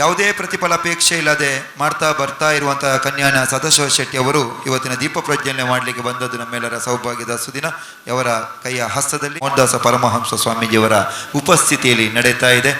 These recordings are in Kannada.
ಯಾವುದೇ ಪ್ರತಿಫಲಾಪೇಕ್ಷೆ ಇಲ್ಲದೆ ಮಾಡ್ತಾ ಬರ್ತಾ ಇರುವಂತಹ ಕನ್ಯಾನ ಸದಾಶಿವ ಶೆಟ್ಟಿ ಅವರು ಇವತ್ತಿನ ದೀಪ ಪ್ರಜ್ವಲನೆ ಮಾಡಲಿಕ್ಕೆ ಬಂದದ್ದು ನಮ್ಮೆಲ್ಲರ ಸೌಭಾಗ್ಯದ ಸುದಿನ. ಅವರ ಕೈಯ ಹಸ್ತದಲ್ಲಿ ಮೋಹನದಾಸ ಪರಮಹಂಸ ಸ್ವಾಮೀಜಿಯವರ ಉಪಸ್ಥಿತಿಯಲ್ಲಿ ನಡೀತಾ ಇದೆ.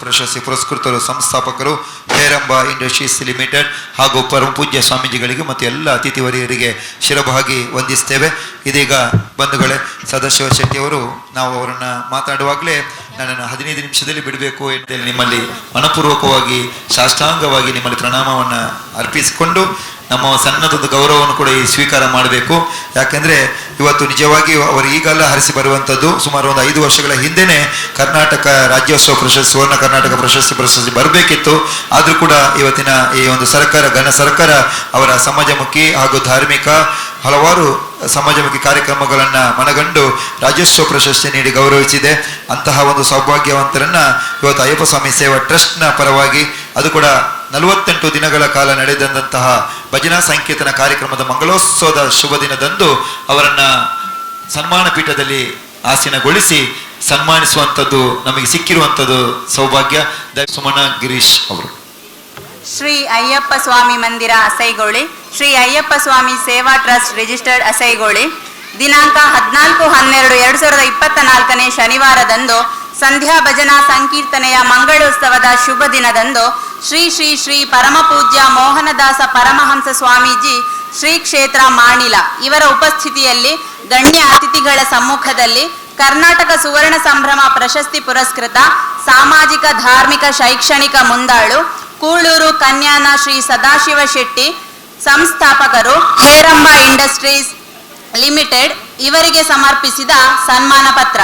ಪ್ರಶಸ್ತಿ ಪುರಸ್ಕೃತರು, ಸಂಸ್ಥಾಪಕರು, ಹೇರಂಬ ಇಂಡಸ್ಟ್ರೀಸ್ ಲಿಮಿಟೆಡ್ ಹಾಗೂ ಪರಮ ಪೂಜ್ಯ ಸ್ವಾಮೀಜಿಗಳಿಗೆ ಮತ್ತು ಎಲ್ಲ ಅತಿಥಿ ವರಿಯರಿಗೆ ಶಿರಭಾಗಿ ವಂದಿಸ್ತೇವೆ. ಇದೀಗ ಬಂಧುಗಳೇ ಸದಾಶಿವ ಶೆಟ್ಟಿಯವರು, ನಾವು ಅವರನ್ನು ಮಾತಾಡುವಾಗಲೇ ನನ್ನನ್ನು ಹದಿನೈದು ನಿಮಿಷದಲ್ಲಿ ಬಿಡಬೇಕು ಅಂತೇಳಿ ನಿಮ್ಮಲ್ಲಿ ಮನಪೂರ್ವಕವಾಗಿ, ಸಾಷ್ಟಾಂಗವಾಗಿ ನಿಮ್ಮಲ್ಲಿ ಪ್ರಣಾಮವನ್ನು ಅರ್ಪಿಸಿಕೊಂಡು ನಮ್ಮ ಸಣ್ಣದೊಂದು ಗೌರವವನ್ನು ಕೂಡ ಈ ಸ್ವೀಕಾರ ಮಾಡಬೇಕು. ಯಾಕೆಂದರೆ ಇವತ್ತು ನಿಜವಾಗಿ ಅವರು ಈಗಲ್ಲ ಹರಿಸಿ ಬರುವಂಥದ್ದು ಸುಮಾರು ಒಂದು ಐದು ವರ್ಷಗಳ ಹಿಂದೆನೇ ಕರ್ನಾಟಕ ರಾಜ್ಯೋತ್ಸವ ಪ್ರಶಸ್ತಿ, ಸುವರ್ಣ ಕರ್ನಾಟಕ ಪ್ರಶಸ್ತಿ ಪ್ರಶಸ್ತಿ ಬರಬೇಕಿತ್ತು. ಆದರೂ ಕೂಡ ಇವತ್ತಿನ ಈ ಒಂದು ಸರ್ಕಾರ, ಘನ ಸರ್ಕಾರ ಅವರ ಸಮಾಜಮುಖಿ ಹಾಗೂ ಧಾರ್ಮಿಕ ಹಲವಾರು ಸಮಾಜಮುಖಿ ಕಾರ್ಯಕ್ರಮಗಳನ್ನು ಮನಗಂಡು ರಾಜ್ಯೋತ್ಸವ ಪ್ರಶಸ್ತಿ ನೀಡಿ ಗೌರವಿಸಿದೆ. ಅಂತಹ ಒಂದು ಸೌಭಾಗ್ಯವಂತರನ್ನು ಇವತ್ತು ಅಯ್ಯಪ್ಪ ಸ್ವಾಮಿ ಸೇವಾ ಟ್ರಸ್ಟ್ನ ಪರವಾಗಿ ಅದು ಕೂಡ ನಲವತ್ತೆಂಟು ದಿನಗಳ ಕಾಲ ನಡೆದಂತಹ ಭಜನಾ ಸಂಕೀರ್ತನ ಕಾರ್ಯಕ್ರಮದ ಮಂಗಳೋತ್ಸವದ ಶುಭ ದಿನದಂದು ಅವರನ್ನ ಸನ್ಮಾನ ಪೀಠದಲ್ಲಿ ಆಸೀನಗೊಳಿಸಿ ಸನ್ಮಾನಿಸುವಂಥದ್ದು ನಮಗೆ ಸಿಕ್ಕಿರುವಂಥದ್ದು ಸೌಭಾಗ್ಯ. ಸುಮನ ಗಿರೀಶ್ ಅವರು. ಶ್ರೀ ಅಯ್ಯಪ್ಪ ಸ್ವಾಮಿ ಮಂದಿರ ಅಸೈಗೋಳಿ ಶ್ರೀ ಅಯ್ಯಪ್ಪ ಸ್ವಾಮಿ ಸೇವಾ ಟ್ರಸ್ಟ್ ರಿಜಿಸ್ಟರ್ಡ್ ಅಸೈಗೋಳಿ ದಿನಾಂಕ ಹದಿನಾಲ್ಕು, ಹನ್ನೆರಡು, ಎರಡು ಸಾವಿರದ ಇಪ್ಪತ್ತ ನಾಲ್ಕನೇ ಶನಿವಾರದಂದು ಸಂಧ್ಯಾ ಭಜನಾ ಸಂಕೀರ್ತನೆಯ ಮಂಗಳೋತ್ಸವದ ಶುಭ ದಿನದಂದು ಶ್ರೀ ಶ್ರೀ ಶ್ರೀ ಪರಮಪೂಜ್ಯ ಮೋಹನದಾಸ ಪರಮಹಂಸ ಸ್ವಾಮೀಜಿ ಶ್ರೀ ಕ್ಷೇತ್ರ ಮಾಣಿಲ ಇವರ ಉಪಸ್ಥಿತಿಯಲ್ಲಿ ಗಣ್ಯ ಅತಿಥಿಗಳ ಸಮ್ಮುಖದಲ್ಲಿ ಕರ್ನಾಟಕ ಸುವರ್ಣ ಸಂಭ್ರಮ ಪ್ರಶಸ್ತಿ ಪುರಸ್ಕೃತ ಸಾಮಾಜಿಕ, ಧಾರ್ಮಿಕ, ಶೈಕ್ಷಣಿಕ ಮುಂದಾಳು ಕೂಳೂರು ಕನ್ಯಾನ ಶ್ರೀ ಸದಾಶಿವ ಶೆಟ್ಟಿ, ಸಂಸ್ಥಾಪಕರು ಹೇರಂಬ ಇಂಡಸ್ಟ್ರೀಸ್ ಲಿಮಿಟೆಡ್ ಇವರಿಗೆ ಸಮರ್ಪಿಸಿದ ಸನ್ಮಾನ ಪತ್ರ.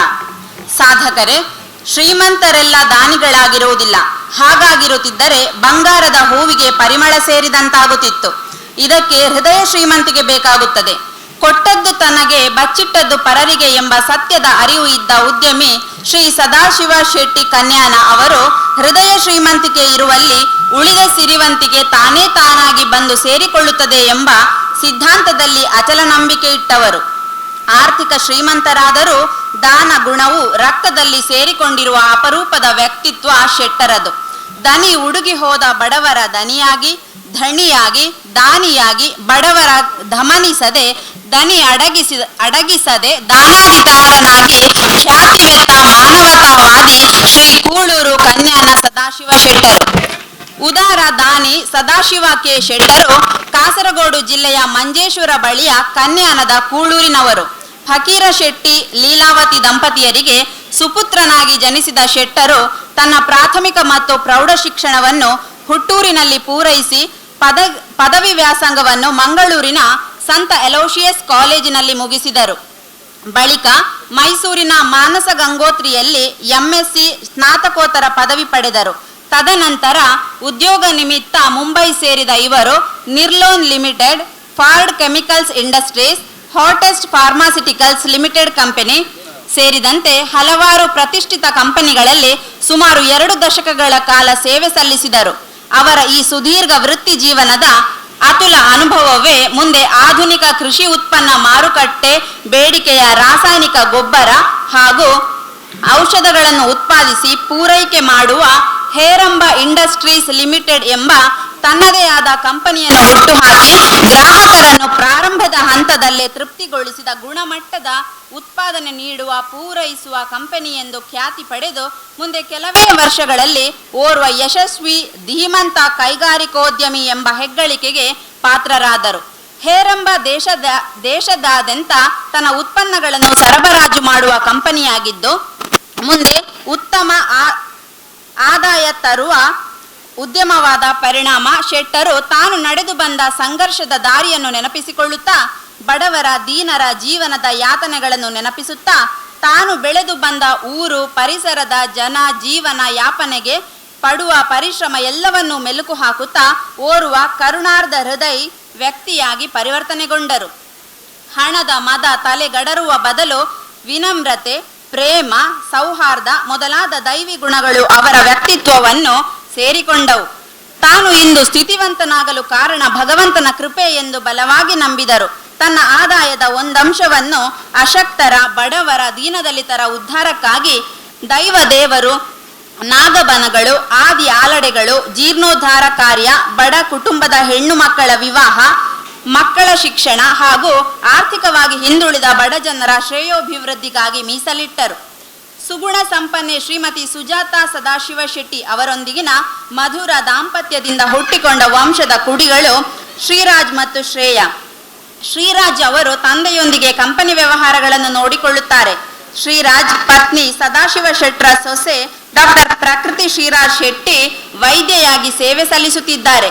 ಸಾಧಕರೇ, ಶ್ರೀಮಂತರೆಲ್ಲ ದಾನಿಗಳಾಗಿರುವುದಿಲ್ಲ. ಹಾಗಾಗಿರುತ್ತಿದ್ದರೆ ಬಂಗಾರದ ಹೂವಿಗೆ ಪರಿಮಳ ಸೇರಿದಂತಾಗುತ್ತಿತ್ತು. ಇದಕ್ಕೆ ಹೃದಯ ಶ್ರೀಮಂತಿಗೆ ಬೇಕಾಗುತ್ತದೆ. ಕೊಟ್ಟದ್ದು ತನಗೆ, ಬಚ್ಚಿಟ್ಟದ್ದು ಪರರಿಗೆ ಎಂಬ ಸತ್ಯದ ಅರಿವು ಇದ್ದ ಉದ್ಯಮಿ ಶ್ರೀ ಸದಾಶಿವ ಶೆಟ್ಟಿ ಕನ್ಯಾನ ಅವರು ಹೃದಯ ಶ್ರೀಮಂತಿಕೆ ಇರುವಲ್ಲಿ ಉಳಿದ ಸಿರಿವಂತಿಕೆ ತಾನೇ ತಾನಾಗಿ ಬಂದು ಸೇರಿಕೊಳ್ಳುತ್ತದೆ ಎಂಬ ಸಿದ್ಧಾಂತದಲ್ಲಿ ಅಚಲ ನಂಬಿಕೆ ಇಟ್ಟವರು. ಆರ್ಥಿಕ ಶ್ರೀಮಂತರಾದರೂ ದಾನ ಗುಣವು ರಕ್ತದಲ್ಲಿ ಸೇರಿಕೊಂಡಿರುವ ಅಪರೂಪದ ವ್ಯಕ್ತಿತ್ವ ಶೆಟ್ಟರದು. ದನಿ ಉಡುಗಿ ಹೋದ ಬಡವರ ದನಿಯಾಗಿ, ಧಣಿಯಾಗಿ, ದಾನಿಯಾಗಿ ಬಡವರ ಧಮನಿಸದೆ ದನಿ ಅಡಗಿಸಿ ಅಡಗಿಸದೆ ದಾನಾಧಿಕಾರನಾಗಿ ಖ್ಯಾತಿವೆತ್ತ ಮಾನವತಾವಾದಿ ಶ್ರೀ ಕೂಳೂರು ಕನ್ಯಾನ ಸದಾಶಿವ ಶೆಟ್ಟರು ಉದಾರ ದಾನಿ ಸದಾಶಿವ ಕೆ. ಶೆಟ್ಟರು ಕಾಸರಗೋಡು ಜಿಲ್ಲೆಯ ಮಂಜೇಶ್ವರ ಬಳಿಯ ಕನ್ಯಾನದ ಕೂಳೂರಿನವರು. ಫಕೀರ ಶೆಟ್ಟಿ ಲೀಲಾವತಿ ದಂಪತಿಯರಿಗೆ ಸುಪುತ್ರನಾಗಿ ಜನಿಸಿದ ಶೆಟ್ಟರು ತನ್ನ ಪ್ರಾಥಮಿಕ ಮತ್ತು ಪ್ರೌಢ ಶಿಕ್ಷಣವನ್ನು ಹುಟ್ಟೂರಿನಲ್ಲಿ ಪೂರೈಸಿ ಪದ, ಪದವಿ ವ್ಯಾಸಂಗವನ್ನು ಮಂಗಳೂರಿನ ಸಂತ ಎಲೋಶಿಯಸ್ ಕಾಲೇಜಿನಲ್ಲಿ ಮುಗಿಸಿದರು. ಬಳಿಕ ಮೈಸೂರಿನ ಮಾನಸ ಗಂಗೋತ್ರಿಯಲ್ಲಿ ಎಂಎಸ್ಸಿ ಸ್ನಾತಕೋತ್ತರ ಪದವಿ ಪಡೆದರು. ತದನಂತರ ಉದ್ಯೋಗ ನಿಮಿತ್ತ ಮುಂಬೈ ಸೇರಿದ ಇವರು Nirlon limited, Ford chemicals industries Hoechst pharmaceuticals limited company ಸೇರಿದಂತೆ ಹಲವಾರು ಪ್ರತಿಷ್ಠಿತ ಕಂಪನಿಗಳಲ್ಲಿ ಸುಮಾರು ಎರಡು ದಶಕಗಳ ಕಾಲ ಸೇವೆ ಸಲ್ಲಿಸಿದರು. ಅವರ ಈ ಸುದೀರ್ಘ ವೃತ್ತಿ ಜೀವನದ ಅತುಲ ಅನುಭವವೇ ಮುಂದೆ ಆಧುನಿಕ ಕೃಷಿ ಉತ್ಪನ್ನ ಮಾರುಕಟ್ಟೆ, ಬೇಡಿಕೆಯ ರಾಸಾಯನಿಕ ಗೊಬ್ಬರ ಹಾಗೂ ಔಷಧಗಳನ್ನು ಉತ್ಪಾದಿಸಿ ಪೂರೈಕೆ ಮಾಡುವ ಹೇರಂಬ ಇಂಡಸ್ಟ್ರೀಸ್ ಲಿಮಿಟೆಡ್ ಎಂಬ ತನ್ನದೇ ಆದ ಕಂಪನಿಯನ್ನು ಹುಟ್ಟುಹಾಕಿ ಗ್ರಾಹಕರನ್ನು ಪ್ರಾರಂಭದ ಹಂತದಲ್ಲೇ ತೃಪ್ತಿಗೊಳಿಸಿದ ಗುಣಮಟ್ಟದ ಉತ್ಪಾದನೆ ನೀಡುವ, ಪೂರೈಸುವ ಕಂಪನಿ ಎಂದು ಖ್ಯಾತಿ ಪಡೆದು ಮುಂದೆ ಕೆಲವೇ ವರ್ಷಗಳಲ್ಲಿ ಓರ್ವ ಯಶಸ್ವಿ, ಧೀಮಂತ ಕೈಗಾರಿಕೋದ್ಯಮಿ ಎಂಬ ಹೆಗ್ಗಳಿಕೆಗೆ ಪಾತ್ರರಾದರು. ಹೇರಂಬ ದೇಶದ, ದೇಶದಾದ್ಯಂತ ತನ್ನ ಉತ್ಪನ್ನಗಳನ್ನು ಸರಬರಾಜು ಮಾಡುವ ಕಂಪನಿಯಾಗಿದ್ದು, ಮುಂದೆ ಉತ್ತಮ ಆದಾಯ ತರುವ ಉದ್ಯಮವಾದ ಪರಿಣಾಮ ಶೆಟ್ಟರು ತಾನು ನಡೆದು ಬಂದ ಸಂಘರ್ಷದ ದಾರಿಯನ್ನು ನೆನಪಿಸಿಕೊಳ್ಳುತ್ತಾ, ಬಡವರ ದೀನರ ಜೀವನದ ಯಾತನೆಗಳನ್ನು ನೆನಪಿಸುತ್ತಾ, ತಾನು ಬೆಳೆದು ಬಂದ ಊರು, ಪರಿಸರದ ಜನ, ಜೀವನ ಯಾಪನೆಗೆ ಪಡುವ ಪರಿಶ್ರಮ ಎಲ್ಲವನ್ನೂ ಮೆಲುಕು ಹಾಕುತ್ತಾ, ಓರ್ವ ಕರುಣಾರ್ಧ ಹೃದಯ ವ್ಯಕ್ತಿಯಾಗಿ ಪರಿವರ್ತನೆಗೊಂಡರು. ಹಣದ ಮದ ತಲೆಗಡರುವ ಬದಲು ವಿನಮ್ರತೆ, ಪ್ರೇಮ, ಸೌಹಾರ್ದ ಮೊದಲಾದ ದೈವಿ ಗುಣಗಳು ಅವರ ವ್ಯಕ್ತಿತ್ವವನ್ನು ಸೇರಿಕೊಂಡವು. ತಾನು ಇಂದು ಸ್ಥಿತಿವಂತನಾಗಲು ಕಾರಣ ಭಗವಂತನ ಕೃಪೆ ಎಂದು ಬಲವಾಗಿ ನಂಬಿದರು. ತನ್ನ ಆದಾಯದ ಒಂದಂಶವನ್ನು ಅಶಕ್ತರ, ಬಡವರ ದೀನದಲಿತರ ಉದ್ಧಾರಕ್ಕಾಗಿ ದೈವ ದೇವರು ನಾಗಬನಗಳು, ಆದಿ ಆಲಡೆಗಳು, ಜೀರ್ಣೋದ್ಧಾರ ಕಾರ್ಯ, ಬಡ ಕುಟುಂಬದ ಹೆಣ್ಣು ಮಕ್ಕಳ ವಿವಾಹ, ಮಕ್ಕಳ ಶಿಕ್ಷಣ ಹಾಗೂ ಆರ್ಥಿಕವಾಗಿ ಹಿಂದುಳಿದ ಬಡ ಜನರ ಶ್ರೇಯೋಭಿವೃದ್ಧಿಗಾಗಿ ಮೀಸಲಿಟ್ಟರು. ಸುಗುಣ ಸಂಪನ್ನೆ ಶ್ರೀಮತಿ ಸುಜಾತಾ ಸದಾಶಿವ ಶೆಟ್ಟಿ ಅವರೊಂದಿಗಿನ ಮಧುರ ದಾಂಪತ್ಯದಿಂದ ಹುಟ್ಟಿಕೊಂಡ ವಂಶದ ಕುಡಿಗಳು ಶ್ರೀರಾಜ್ ಮತ್ತು ಶ್ರೇಯ. ಶ್ರೀರಾಜ್ ಅವರು ತಂದೆಯೊಂದಿಗೆ ಕಂಪನಿ ವ್ಯವಹಾರಗಳನ್ನು ನೋಡಿಕೊಳ್ಳುತ್ತಾರೆ. ಶ್ರೀರಾಜ್ ಪತ್ನಿ ಸದಾಶಿವ ಶೆಟ್ಟರ ಸೊಸೆ ಡಾಕ್ಟರ್ ಪ್ರಕೃತಿ ಶ್ರೀರಾಜ್ ಶೆಟ್ಟಿ ವೈದ್ಯೆಯಾಗಿ ಸೇವೆ ಸಲ್ಲಿಸುತ್ತಿದ್ದಾರೆ.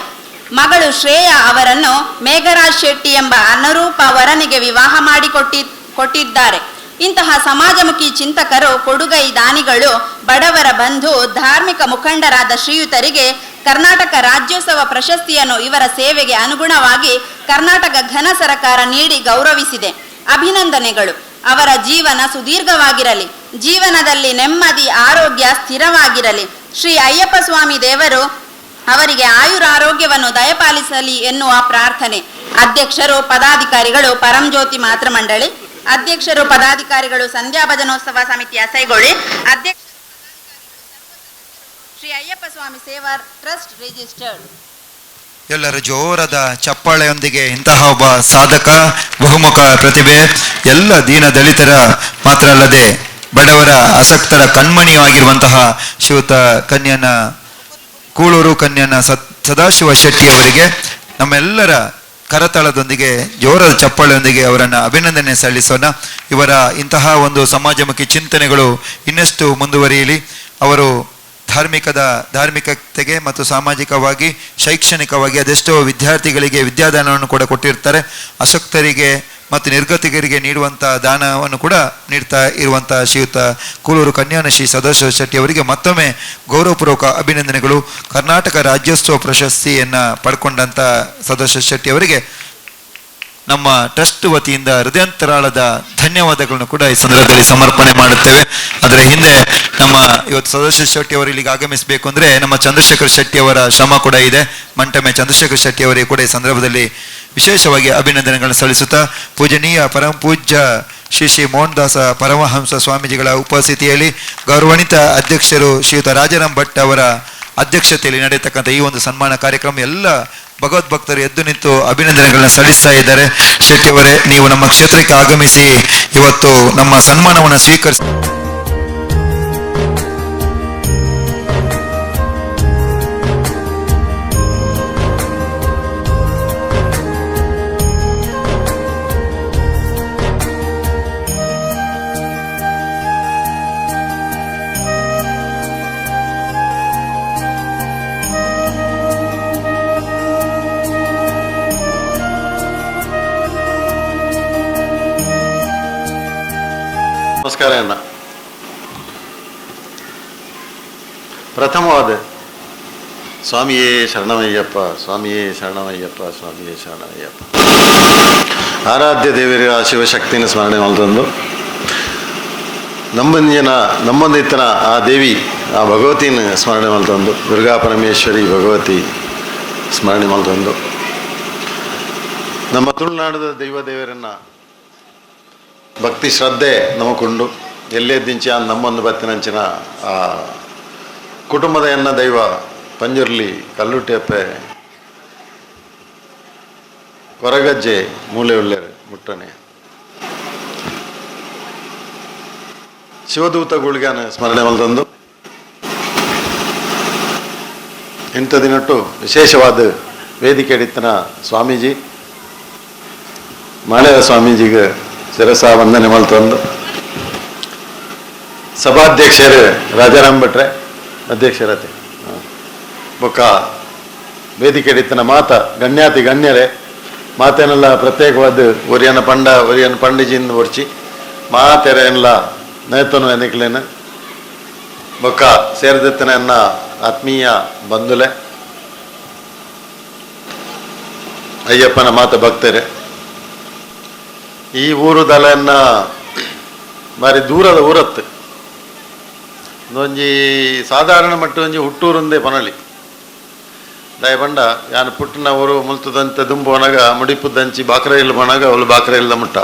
ಮಗಳು ಶ್ರೇಯ ಅವರನ್ನು ಮೇಘರಾಜ್ ಶೆಟ್ಟಿ ಎಂಬ ಅನರೂಪ ವರನಿಗೆ ವಿವಾಹ ಮಾಡಿಕೊಟ್ಟಿ ಕೊಟ್ಟಿದ್ದಾರೆ. ಇಂತಹ ಸಮಾಜಮುಖಿ ಚಿಂತಕರು, ಕೊಡುಗೈ ದಾನಿಗಳು, ಬಡವರ ಬಂಧು, ಧಾರ್ಮಿಕ ಮುಖಂಡರಾದ ಶ್ರೀಯುತರಿಗೆ ಕರ್ನಾಟಕ ರಾಜ್ಯೋತ್ಸವ ಪ್ರಶಸ್ತಿಯನ್ನು ಇವರ ಸೇವೆಗೆ ಅನುಗುಣವಾಗಿ ಕರ್ನಾಟಕ ಘನ ಸರಕಾರ ನೀಡಿ ಗೌರವಿಸಿದೆ. ಅಭಿನಂದನೆಗಳು. ಅವರ ಜೀವನ ಸುದೀರ್ಘವಾಗಿರಲಿ. ಜೀವನದಲ್ಲಿ ನೆಮ್ಮದಿ, ಆರೋಗ್ಯ ಸ್ಥಿರವಾಗಿರಲಿ. ಶ್ರೀ ಅಯ್ಯಪ್ಪ ಸ್ವಾಮಿ ದೇವರು ಅವರಿಗೆ ಆಯುರಾರೋಗ್ಯವನ್ನು ದಯಪಾಲಿಸಲಿ ಎನ್ನುವ ಪ್ರಾರ್ಥನೆ. ಅಧ್ಯಕ್ಷರು, ಪದಾಧಿಕಾರಿಗಳು, ಪರಂಜ್ಯೋತಿ ಮಾತೃ ಮಂಡಳಿ. ಅಧ್ಯಕ್ಷರು, ಪದಾಧಿಕಾರಿಗಳು, ಸಂಧ್ಯಾ ಭಜನೋತ್ಸವ ಸಮಿತಿಯ ಅಸೈಗೊಳ್ಳಿ. ಅಧ್ಯಕ್ಷ ಶ್ರೀ ಅಯ್ಯಪ್ಪ ಸ್ವಾಮಿ ಸೇವಾ ಟ್ರಸ್ಟ್ ರಿಜಿಸ್ಟರ್ಡ್. ಎಲ್ಲರ ಜೋರದ ಚಪ್ಪಾಳೆಯೊಂದಿಗೆ ಇಂತಹ ಒಬ್ಬ ಸಾಧಕ, ಬಹುಮುಖ ಪ್ರತಿಭೆ, ಎಲ್ಲ ದೀನ ದಲಿತರ ಮಾತ್ರ ಅಲ್ಲದೆ ಬಡವರ ಆಸಕ್ತರ ಕಣ್ಮಣಿಯೂ ಆಗಿರುವಂತಹ ಶಿವತ ಕನ್ಯನ, ಕೂಳೂರು ಕನ್ಯನ ಸದಾಶಿವ ಶೆಟ್ಟಿ ಅವರಿಗೆ ನಮ್ಮೆಲ್ಲರ ಕರತಾಳದೊಂದಿಗೆ, ಜೋರದ ಚಪ್ಪಾಳೆಯೊಂದಿಗೆ ಅವರನ್ನು ಅಭಿನಂದನೆ ಸಲ್ಲಿಸೋಣ. ಇವರ ಇಂತಹ ಒಂದು ಸಮಾಜಮುಖಿ ಚಿಂತನೆಗಳು ಇನ್ನಷ್ಟು ಮುಂದುವರಿಯಲಿ. ಅವರು ಧಾರ್ಮಿಕದ, ಧಾರ್ಮಿಕತೆಗೆ ಮತ್ತು ಸಾಮಾಜಿಕವಾಗಿ, ಶೈಕ್ಷಣಿಕವಾಗಿ ಅದೆಷ್ಟೋ ವಿದ್ಯಾರ್ಥಿಗಳಿಗೆ ವಿದ್ಯಾದಾನವನ್ನು ಕೂಡ ಕೊಟ್ಟಿರ್ತಾರೆ. ಅಶಕ್ತರಿಗೆ ಮತ್ತು ನಿರ್ಗತಿಕರಿಗೆ ನೀಡುವಂಥ ದಾನವನ್ನು ಕೂಡ ನೀಡ್ತಾ ಇರುವಂಥ ಶ್ರೀಯುತ ಕೂಲೂರು ಕನ್ಯಾನ ಶ್ರೀ ಸದಾಶಿವ ಶೆಟ್ಟಿ ಅವರಿಗೆ ಮತ್ತೊಮ್ಮೆ ಗೌರವಪೂರ್ವಕ ಅಭಿನಂದನೆಗಳು. ಕರ್ನಾಟಕ ರಾಜ್ಯೋತ್ಸವ ಪ್ರಶಸ್ತಿಯನ್ನು ಪಡ್ಕೊಂಡಂಥ ಸದಾಶಿವ ಶೆಟ್ಟಿ ಅವರಿಗೆ ನಮ್ಮ ಟ್ರಸ್ಟ್ ವತಿಯಿಂದ ಹೃದಯಂತರಾಳದ ಧನ್ಯವಾದಗಳನ್ನು ಕೂಡ ಈ ಸಂದರ್ಭದಲ್ಲಿ ಸಮರ್ಪಣೆ ಮಾಡುತ್ತೇವೆ. ಅದರ ಹಿಂದೆ ನಮ್ಮ ಇವತ್ತು ಸದಸ್ಯ ಶೆಟ್ಟಿ ಅವರು ಇಲ್ಲಿಗೆ ಆಗಮಿಸಬೇಕು ಅಂದ್ರೆ ನಮ್ಮ ಚಂದ್ರಶೇಖರ್ ಶೆಟ್ಟಿ ಅವರ ಶ್ರಮ ಕೂಡ ಇದೆ. ಮಂಟಮೆ ಚಂದ್ರಶೇಖರ್ ಶೆಟ್ಟಿ ಅವರಿಗೆ ಕೂಡ ಈ ಸಂದರ್ಭದಲ್ಲಿ ವಿಶೇಷವಾಗಿ ಅಭಿನಂದನೆಗಳನ್ನು ಸಲ್ಲಿಸುತ್ತಾ ಪೂಜನೀಯ ಪರಮ ಪೂಜ್ಯ ಶ್ರೀ ಶ್ರೀ ಮೋಹನ್ ದಾಸ ಪರಮಹಂಸ ಸ್ವಾಮೀಜಿಗಳ ಉಪಸ್ಥಿತಿಯಲ್ಲಿ ಗೌರವಾನ್ವಿತ ಅಧ್ಯಕ್ಷರು ಶ್ರೀಯುತ ರಾಜಾರಾಮ್ ಭಟ್ ಅವರ ಅಧ್ಯಕ್ಷತೆಯಲ್ಲಿ ನಡೆಯತಕ್ಕಂಥ ಈ ಒಂದು ಸನ್ಮಾನ ಕಾರ್ಯಕ್ರಮ ಎಲ್ಲ ಭಗವದ್ಭಕ್ತರು ಎದ್ದು ನಿಂತು ಅಭಿನಂದನೆಗಳನ್ನ ಸಲ್ಲಿಸ್ತಾ ಇದ್ದಾರೆ. ಶೆಟ್ಟಿ ಅವರೇ ನೀವು ನಮ್ಮ ಕ್ಷೇತ್ರಕ್ಕೆ ಆಗಮಿಸಿ, ಇವತ್ತು ನಮ್ಮ ಸನ್ಮಾನವನ್ನು ಸ್ವೀಕರಿಸಿ ಸ್ವಾಮಿಯೇ ಶರಣಮಯ್ಯಪ್ಪ ಸ್ವಾಮಿಯೇ ಶರಣಮಯ್ಯಪ್ಪ ಸ್ವಾಮಿಯೇ ಶರಣಮಯ್ಯಪ್ಪ. ಆರಾಧ್ಯ ದೇವರ ಶಿವಶಕ್ತಿಯನ್ನು ಸ್ಮರಣೆ ಮಾಡಿದಂದು ನಮ್ಮಂದಿನ ನಮ್ಮಂದಿತ್ತನ ಆ ದೇವಿ, ಆ ಭಗವತಿಯನ್ನು ಸ್ಮರಣೆ ಮಾಡಿದಂದು ದುರ್ಗಾ ಪರಮೇಶ್ವರಿ ಭಗವತಿ ಸ್ಮರಣೆ ಮಾಡಿದಂದು ನಮ್ಮ ತುಳುನಾಡದ ದೈವ ದೇವರನ್ನು ಭಕ್ತಿ ಶ್ರದ್ಧೆ ನಮಕೊಂಡು ದಿಂಚ ನಮ್ಮೊಂದು ಬತ್ತಿನಂಚಿನ ಆ ಕುಟುಂಬದ ಎನ್ನ ದೈವ ಪಂಜುರ್ಲಿ ಟೇಪೆ ಕೊರಗಜ್ಜೆ ಮೂಲೆ ಉಳ್ಳೆರು ಮುಟ್ಟನೆ. ಶಿವದೂತ ಗುಳಿಗಾನ ಸ್ಮರಣೆ ಮಲ್ತಂದು ಇಂಥ ದಿನಟ್ಟು ವಿಶೇಷವಾದ ವೇದಿಕೆ ಹಿಡಿತನ ಸ್ವಾಮೀಜಿ ಮಳೆ ಸ್ವಾಮೀಜಿಗೆ ಶಿರಸ ವಂದನೆ ಮಲ್ತಂದು. ಸಭಾಧ್ಯಕ್ಷರು, ರಾಜಾರಾಮ್ ಭಟ್ರೆ, ಅಧ್ಯಕ್ಷರತೆ. ಬೊಕ್ಕ ವೇದಿಕೆ ಹಿಡಿತನ ಮಾತ, ಗಣ್ಯಾತಿ ಗಣ್ಯರೇ, ಮಾತೇನೆಲ್ಲ ಪ್ರತ್ಯೇಕವಾದ ಒರಿಯನ ಪಂಡ ಒರಿಯನ ಪಂಡಿಜಿಂದ ಒರ್ಚಿ ಮಾತೆರೆಲ್ಲ ನೇತನು ಎನಿಕ್ಲೇನು ಬೊಕ್ಕ ಸೇರಿದತ್ತಿನ ಎನ್ನ ಆತ್ಮೀಯ ಬಂಧುಲೆ, ಅಯ್ಯಪ್ಪನ ಮಾತ ಭಕ್ತರೆ, ಈ ಊರು ದಲನ್ನ ಬಾರಿ ದೂರದ ಊರತ್ತು. ಒಂಜಿ ಸಾಧಾರಣ ಮಟ್ಟ ಒಂಜಿ ಹುಟ್ಟೂರುಂದೇ ಪನಳಿ ದಯ ಬಂಡ ಯಾನು ಪುಟ್ಟಿನ ಊರು ಮುಲ್ತದಂತೆ ದುಂಬು ಒಣಗ, ಮುಡಿಪು ದಂಚಿ ಬಾಕ್ರೆಯಿಲ್ ಬಣಗ ಅವಳು ಬಾಕ್ರೆಯಿಲ್ದ ಮುಟ್ಟ.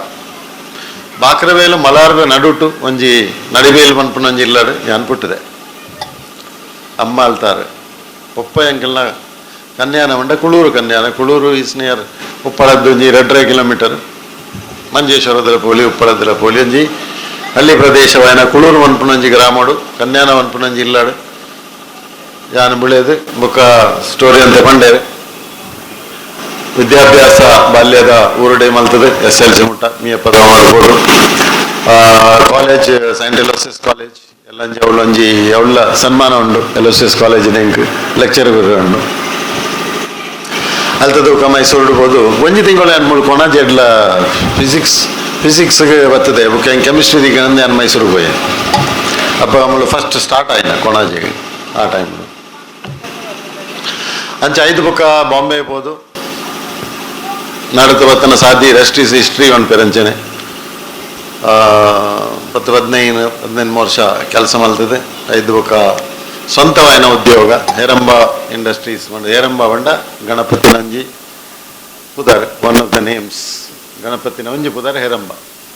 ಬಾಕ್ರವೇಲು ಮಲಾರ್ವೆ ನಡುಟು, ಒಂಜಿ ನಡಿಬೇಲು ಮನ್ಪುನ ಒಂಜಿ ಇಲ್ಲಡು ಯಾನ್ ಪುಟ್ಟಿದೆ. ಅಮ್ಮ ಅಲ್ತಾರೆ. ಒಪ್ಪ ಎಂಕಲ್ನ ಕನ್ಯಾನ ಮಂಡ ಕುಳೂರು ಕನ್ಯಾನ, ಕುಳೂರು ಈಸ್ ನಿಯರ್ ಉಪ್ಪಳದ್ದು ಒಂಜಿ ಕಿಲೋಮೀಟರ್. ಮಂಜೇಶ್ವರದರ ಪೋಲಿ ಉಪ್ಪಳದರ ಪೋಲಿ, ಒಂಜಿ ಹಳ್ಳಿ ಪ್ರದೇಶವಾಯನ ಕುಳೂರು ಮನ್ಪುನಂಜಿ ಗ್ರಾಮಡು, ಕನ್ಯಾನ ಮನ್ಪುನಂಜಿ ಇಲ್ಲಾಡು ಯಾನು ಬಿಳೇದು ಬುಕ್ಕ ಸ್ಟೋರಿ ಅಂತ ಪಂಡೇರು ವಿದ್ಯಾಭ್ಯಾಸ ಬಾಲ್ಯದ ಊರುಡೆ ಮಲ್ತದೆ. ಎಸ್ ಎಲ್ ಸಿ ಮುಟ್ಟ ಮಿಯಪ್ಪದ ಮಾಡ್ಬೋದು ಕಾಲೇಜ್ ಸೈಂಟ್ ಎಲೋಸಿಸ್ ಕಾಲೇಜ್ ಎಲ್ಲಂಜಿ ಅವಳೊಂಜಿ ಅವಳ ಸನ್ಮಾನ ಉಂಡು. ಎಲೋಸಿಸ್ ಕಾಲೇಜಿನ ಇಂಕ್ ಲೆಕ್ಚರ್ ಉಂಡು. ಅಲ್ತದೂಕ ಮೈಸೂರು ಹೋದು ಒಂಜಿ ತಿಂಗಳು ಏನು ಮುಳ್ಕೋಣ ಕೊಣ ಜಡ್ಲ ಫಿಸಿಕ್ಸ್ ಫಿಸಿಕ್ಸ್ಗೆ ಬರ್ತದೆ. ಬುಕ್ ಕೆಮಿಸ್ಟ್ರಿ ದಿಗ ನಾನು ಮೈಸೂರಿಗೆ ಹೋಯ್. ಅಪ್ಪ ಆಮೇಲೆ ಫಸ್ಟ್ ಸ್ಟಾರ್ಟ್ ಆಯ್ನ ಕೊಣಾಜಿಗೆ, ಆ ಟೈಮ್ ಅಂಚ ಐದು ಬುಕ್ಕ ಬಾಂಬೆ ಹೋದು ನಾಡತ ಬತ್ತನ ಸಾಧಿ ರೆಸ್ಟ್ ಇಸ್ ಹಿಸ್ಟ್ರಿ ಒಂದು ಪೆರಂಚನೆ ಪತ್ತು ಹದಿನೈದು ಹದಿನೈದು ವರ್ಷ ಕೆಲಸ ಮಲ್ತದೆ ಐದು ಬುಕ್ಕ ಸ್ವಂತವಾಯಿನ ಉದ್ಯೋಗ. ಹೇರಂಬ ಇಂಡಸ್ಟ್ರೀಸ್ ಮಂಡ ಹೇರಂಬ ಬಂಡ ಗಣಪತಿ ನಂಜಿ ಪುದರ್. ಒನ್ ಆಫ್ ದ ನೇಮ್ಸ್ ಗಣಪತಿನ ಒಂಜಿ ಪುದರ್, ಹೇರಂಬ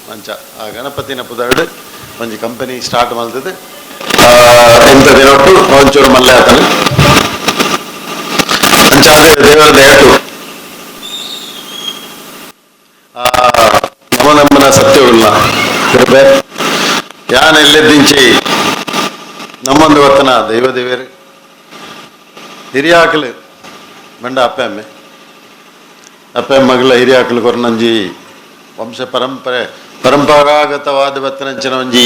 ಮಂಚ ಆ ಗಣಪತಿನ ಪುದರ್ಡ್ ಒಂಜಿ ಕಂಪನಿ ಸ್ಟಾರ್ಟ್ ಮಲ್ತದೆ ಇಂಥ ದಿನೊಟ್ಟು ಒಂಚೂರು ಮಲ್ಲೆ ಆತನು ಅಂಚ ಆದ್ರೆ ದೇವರ ದಯಟು ಆ ನಮ ನಮ್ಮನ ಸತ್ಯವುಲ್ಲ ಕೃಪೆ. ಯಾನ್ ಎಲ್ಲೆದ್ದಿಂಚಿ? ನಮ್ಮೊಂದು ವರ್ತನ ದೈವ ದೇವೇರು ಹಿರಿಯಾಕಲು ಬಂಡ ಅಪ್ಪ ಅಮ್ಮೆ. ಅಪ್ಪ ಮಗಳ ಹಿರಿಯಾಕಲು ಕೊರನಂಜಿ. ವಂಶ ಪರಂಪರೆ, ಪರಂಪರಾಗತವಾದ ಬತ್ತನಂಚಿನ ಒಂಜಿ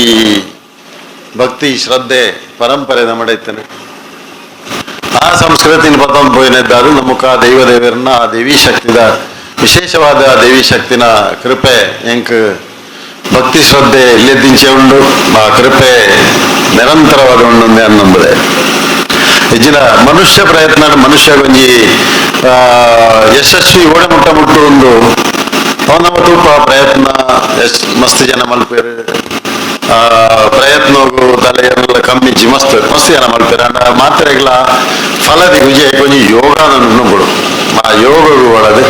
ಭಕ್ತಿ, ಶ್ರದ್ಧೆ, ಪರಂಪರೆ ನಮ್ಮಡೈತನೆ ಆ ಸಂಸ್ಕೃತಿನ ಪತೊಂದು ಪೋಯಿನದ್ದಾರು ನಮ್ಮಕ ದೈವ ದೇವರನ್ನ ಆ ದೇವಿ ಶಕ್ತಿದ ವಿಶೇಷವಾದ ದೇವಿ ಶಕ್ತಿನ ಕೃಪೆ ಎಂಕ್ ಭಕ್ತಿ ಶ್ರದ್ಧೆ ಇಲ್ಲೆದ್ದಿಂಚೆ ಉಂಡು ಆ ಕೃಪೆ ನಿರಂತರವಾದ ಉಂಡು ಅನ್ನೊಂಬುದೇ. ಹೆಚ್ಚಿನ ಮನುಷ್ಯ ಪ್ರಯತ್ನ ಮನುಷ್ಯ ಆ, ಯಶಸ್ವಿ ಓಡ ಮುಟ್ಟ ಒಂದು ಅವನವ ತೂಪ ಪ್ರಯತ್ನ ಮಸ್ತ್ ಜನ ಮಲ್ಪೇರು ಪ್ರಯತ್ನಗೂ ತಲೆಯೆಲ್ಲ ಕಮ್ಮಿ ಮಸ್ತ್ ಮಸ್ತ್ ಜನ ಮಾಡ್ತಾರೆ. ಅಂಡ ಮಾತ್ರೆಗಳ ಫಲದಿ ವಿಜಯ ಕೊಂಜಿ ಯೋಗ ಬಿಡು ಆ ಯೋಗ ಒಳದೆ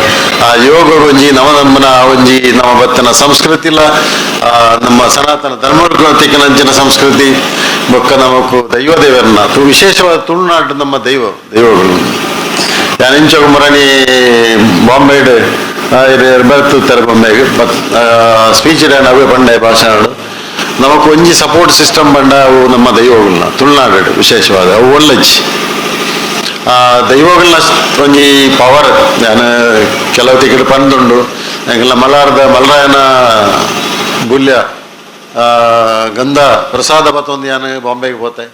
ಆ ಯೋಗ ಒಂಜಿ ನವ ನಮ್ಮನ ಒಂಜಿ ನಮ್ಮ ಬತ್ತನ ಆ, ನಮ್ಮ ಸನಾತನ ಧರ್ಮತಿಕನಂಚಿನ ಸಂಸ್ಕೃತಿ. ಬೊಕ್ಕ ನಮಕು ದೈವ ದೇವರನ್ನ ವಿಶೇಷವಾದ ತುಳುನಾಡು ನಮ್ಮ ದೈವ ದೈವಗಳು. ಯಾನಿಂಚ ಮರಣಿ ಬಾಂಬೆಡ್ ಬರ್ತಾರೆ ಬೊಂಬೆಗೆ. ಸ್ಪೀಚ್ ಅವೇ ಬಂಡೆ ಭಾಷಣಗಳು. ನಮಕ್ ಒಂಜಿ ಸಪೋರ್ಟ್ ಸಿಸ್ಟಮ್ ಬಂಡ ಅವು ನಮ್ಮ ದೈವಗಳನ್ನ, ತುಳುನಾಡು ವಿಶೇಷವಾದ, ಅವು ಒಳ್ಳಜ್ಜಿ ಆ, ದೈವಗಳನ್ನ ಒಂಜಿ ಪವರ್ ನಾನು ಕೆಲವು ತಿಕ್ಕಡು ಪಂದುಂಡು ಎಲ್ಲ ಮಲಾರದ ಮಲರಾಯನ ಬುಲ್ಯ ಗಂಧ ಪ್ರಸಾದ ಬತ್ತೊಂದು ಯಾನು ಬಾಂಬೆಗೆ ಪೋತೆ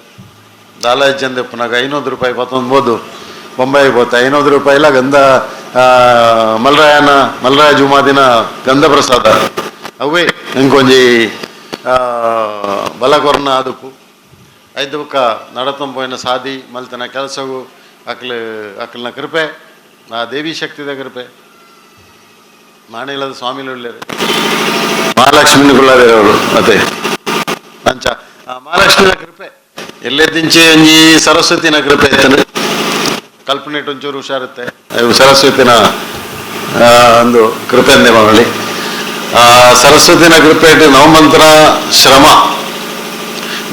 ದಾಲಾಜ್ ಚಂದ ಪುನಃ ಐನೂರು ರೂಪಾಯಿ ಬತ್ತೊಂದು ಬೋದು ಬೊಂಬೈಗೆ ಪೋತೆ ಐನೂರು ರೂಪಾಯಿಲ ಗಂಧ ಮಲರಾಯನ, ಮಲರಾಯ ಮಲ್ರಾಯ ಜುಮಾದಿನ ಗಂಧ ಪ್ರಸಾದ. ಅವೇ ಇಂಕೊಂಜಿ ಆ, ಬಲ ಕೊರ್ನ ಅದಕ್ಕೂ ಐದು ಬುಕ್ಕ ನಡತಂ ಪೋಯನ ಸಾದಿ ಮಲ್ತನ ಕೆಲಸವು ಅಕ್ಲು ಅಕ್ಲನ ಕೃಪೆ ಆ ದೇವಿ ಶಕ್ತಿದ ಕೃಪೆ. ಮಾಣಿಲದ ಸ್ವಾಮಿಲು ಉಳ್ಳೇರು ಮಹಾಲಕ್ಷ್ಮಿ ಗುಳ್ಳಾದೇರು ಅವರು ಮತ್ತೆ? ಅಂಚ ಆ ಮಹಾಲಕ್ಷ್ಮಿನ ಕೃಪೆ. ಎಲ್ಲೆದ್ದಿಂಚೆ ಒಂಜಿ ಸರಸ್ವತಿನ ಕೃಪೆ. ಇತ್ತನು ಕಲ್ಪನೆ ಒಂಚೂರು ಹುಷಾರುತ್ತೆ. ಸರಸ್ವತಿನ ಒಂದು ಕೃಪೆ ಅಂದೆ ಮಗಳಿ ಆ ನಗರಪೇಟೆ ನವಮಂತ್ರ ಶ್ರಮ.